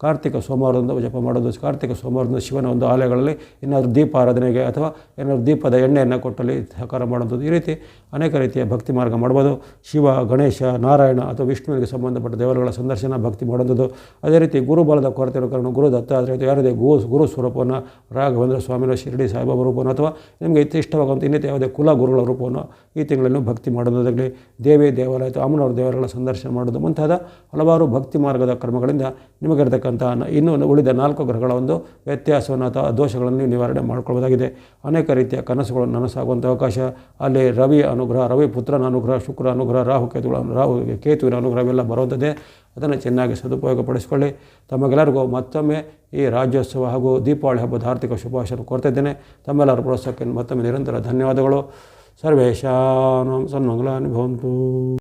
A: ಕಾರ್ತಿಕ ಸೋಮವಾರದಿಂದ ಜಪ ಮಾಡೋದು. ಕಾರ್ತಿಕ ಸೋಮವಾರದಿಂದ ಶಿವನ ಒಂದು ಆಲಯಗಳಲ್ಲಿ ಏನಾದರೂ ದೀಪ ಆರಾಧನೆಗೆ ಅಥವಾ ಏನಾದರೂ ದೀಪದ ಎಣ್ಣೆಯನ್ನು ಕೊಟ್ಟಲ್ಲಿ ಸಹಕಾರ ಮಾಡುವಂಥದ್ದು ಈ ರೀತಿ ಅನೇಕ ರೀತಿಯ ಭಕ್ತಿ ಮಾರ್ಗ ಮಾಡ್ಬೋದು. ಶಿವ, ಗಣೇಶ, ನಾರಾಯಣ ಅಥವಾ ವಿಷ್ಣುವಿಗೆ ಸಂಬಂಧಪಟ್ಟ ದೇವರುಗಳ ಸಂದರ್ಶನ ಭಕ್ತಿ ಮಾಡುವಂಥದ್ದು. ಅದೇ ರೀತಿ ಗುರುಬಲದ ಕೊರತೆ ಇರೋ ಕಾರಣ ಗುರು ದತ್ತ ಅಥವಾ ಯಾರದೇ ಗೋ, ಗುರು ಸ್ವರೂಪವನ್ನು ರಾಘವೇಂದ್ರ ಸ್ವಾಮಿನ ಶಿರಡಿ ಸಾಯಿಬಾಬಾ ರೂಪವನ್ನು ಅಥವಾ ನಿಮಗೆ ಇಷ್ಟ ಇಷ್ಟವಾಗುವಂಥ ಇನ್ನಿತ ಯಾವುದೇ ಕುಲ ಗುರುಗಳ ರೂಪವನ್ನು ಈ ತಿಂಗಳನ್ನು ಭಕ್ತಿ ಮಾಡೋದು ಮಾಡೋದಾಗಲಿ ದೇವಿ ದೇವಾಲಯ ಅಥವಾ ಅಮ್ಮನವ್ರ ದೇವರುಗಳ ಸಂದರ್ಶನ ಮಾಡೋದು ಮುಂತಾದ ಹಲವಾರು ಭಕ್ತಿ ಮಾರ್ಗದ ಕ್ರಮಗಳಿಂದ ನಿಮಗಿರತಕ್ಕಂಥ ಇನ್ನೂ ಉಳಿದ ನಾಲ್ಕು ಗ್ರಹಗಳ ಒಂದು ವ್ಯತ್ಯಾಸವನ್ನು ಅಥವಾ ದೋಷಗಳನ್ನು ನಿವಾರಣೆ ಮಾಡ್ಕೊಳ್ಬೋದಾಗಿದೆ. ಅನೇಕ ರೀತಿಯ ಕನಸುಗಳನ್ನು ನನಸಾಗುವಂಥ ಅವಕಾಶ. ಅಲ್ಲಿ ರವಿ ಅನುಗ್ರಹ, ರವಿ ಪುತ್ರನ ಅನುಗ್ರಹ, ಶುಕ್ರ ಅನುಗ್ರಹ, ರಾಹು ಕೇತುಗಳ ರಾಹು ಕೇತುವಿನ ಅನುಗ್ರಹ ಎಲ್ಲ ಬರುವಂಥದ್ದೇ. ಅದನ್ನು ಚೆನ್ನಾಗಿ ಸದುಪಯೋಗಪಡಿಸಿಕೊಳ್ಳಿ. ತಮಗೆಲ್ಲರಿಗೂ ಮತ್ತೊಮ್ಮೆ ಈ ರಾಜ್ಯೋತ್ಸವ ಹಾಗೂ ದೀಪಾವಳಿ ಹಬ್ಬದ ಆರ್ಥಿಕ ಶುಭಾಶಯ ಕೋರ್ತಾ ಇದ್ದೇನೆ. ತಮ್ಮೆಲ್ಲರ ಪ್ರೋತ್ಸಾಹಕ್ಕೆ ಮತ್ತೊಮ್ಮೆ ನಿರಂತರ ಧನ್ಯವಾದಗಳು. ಸರ್ವೇಶಾಂ ಸನ್ಮಂಗಲ ಭವಂತು.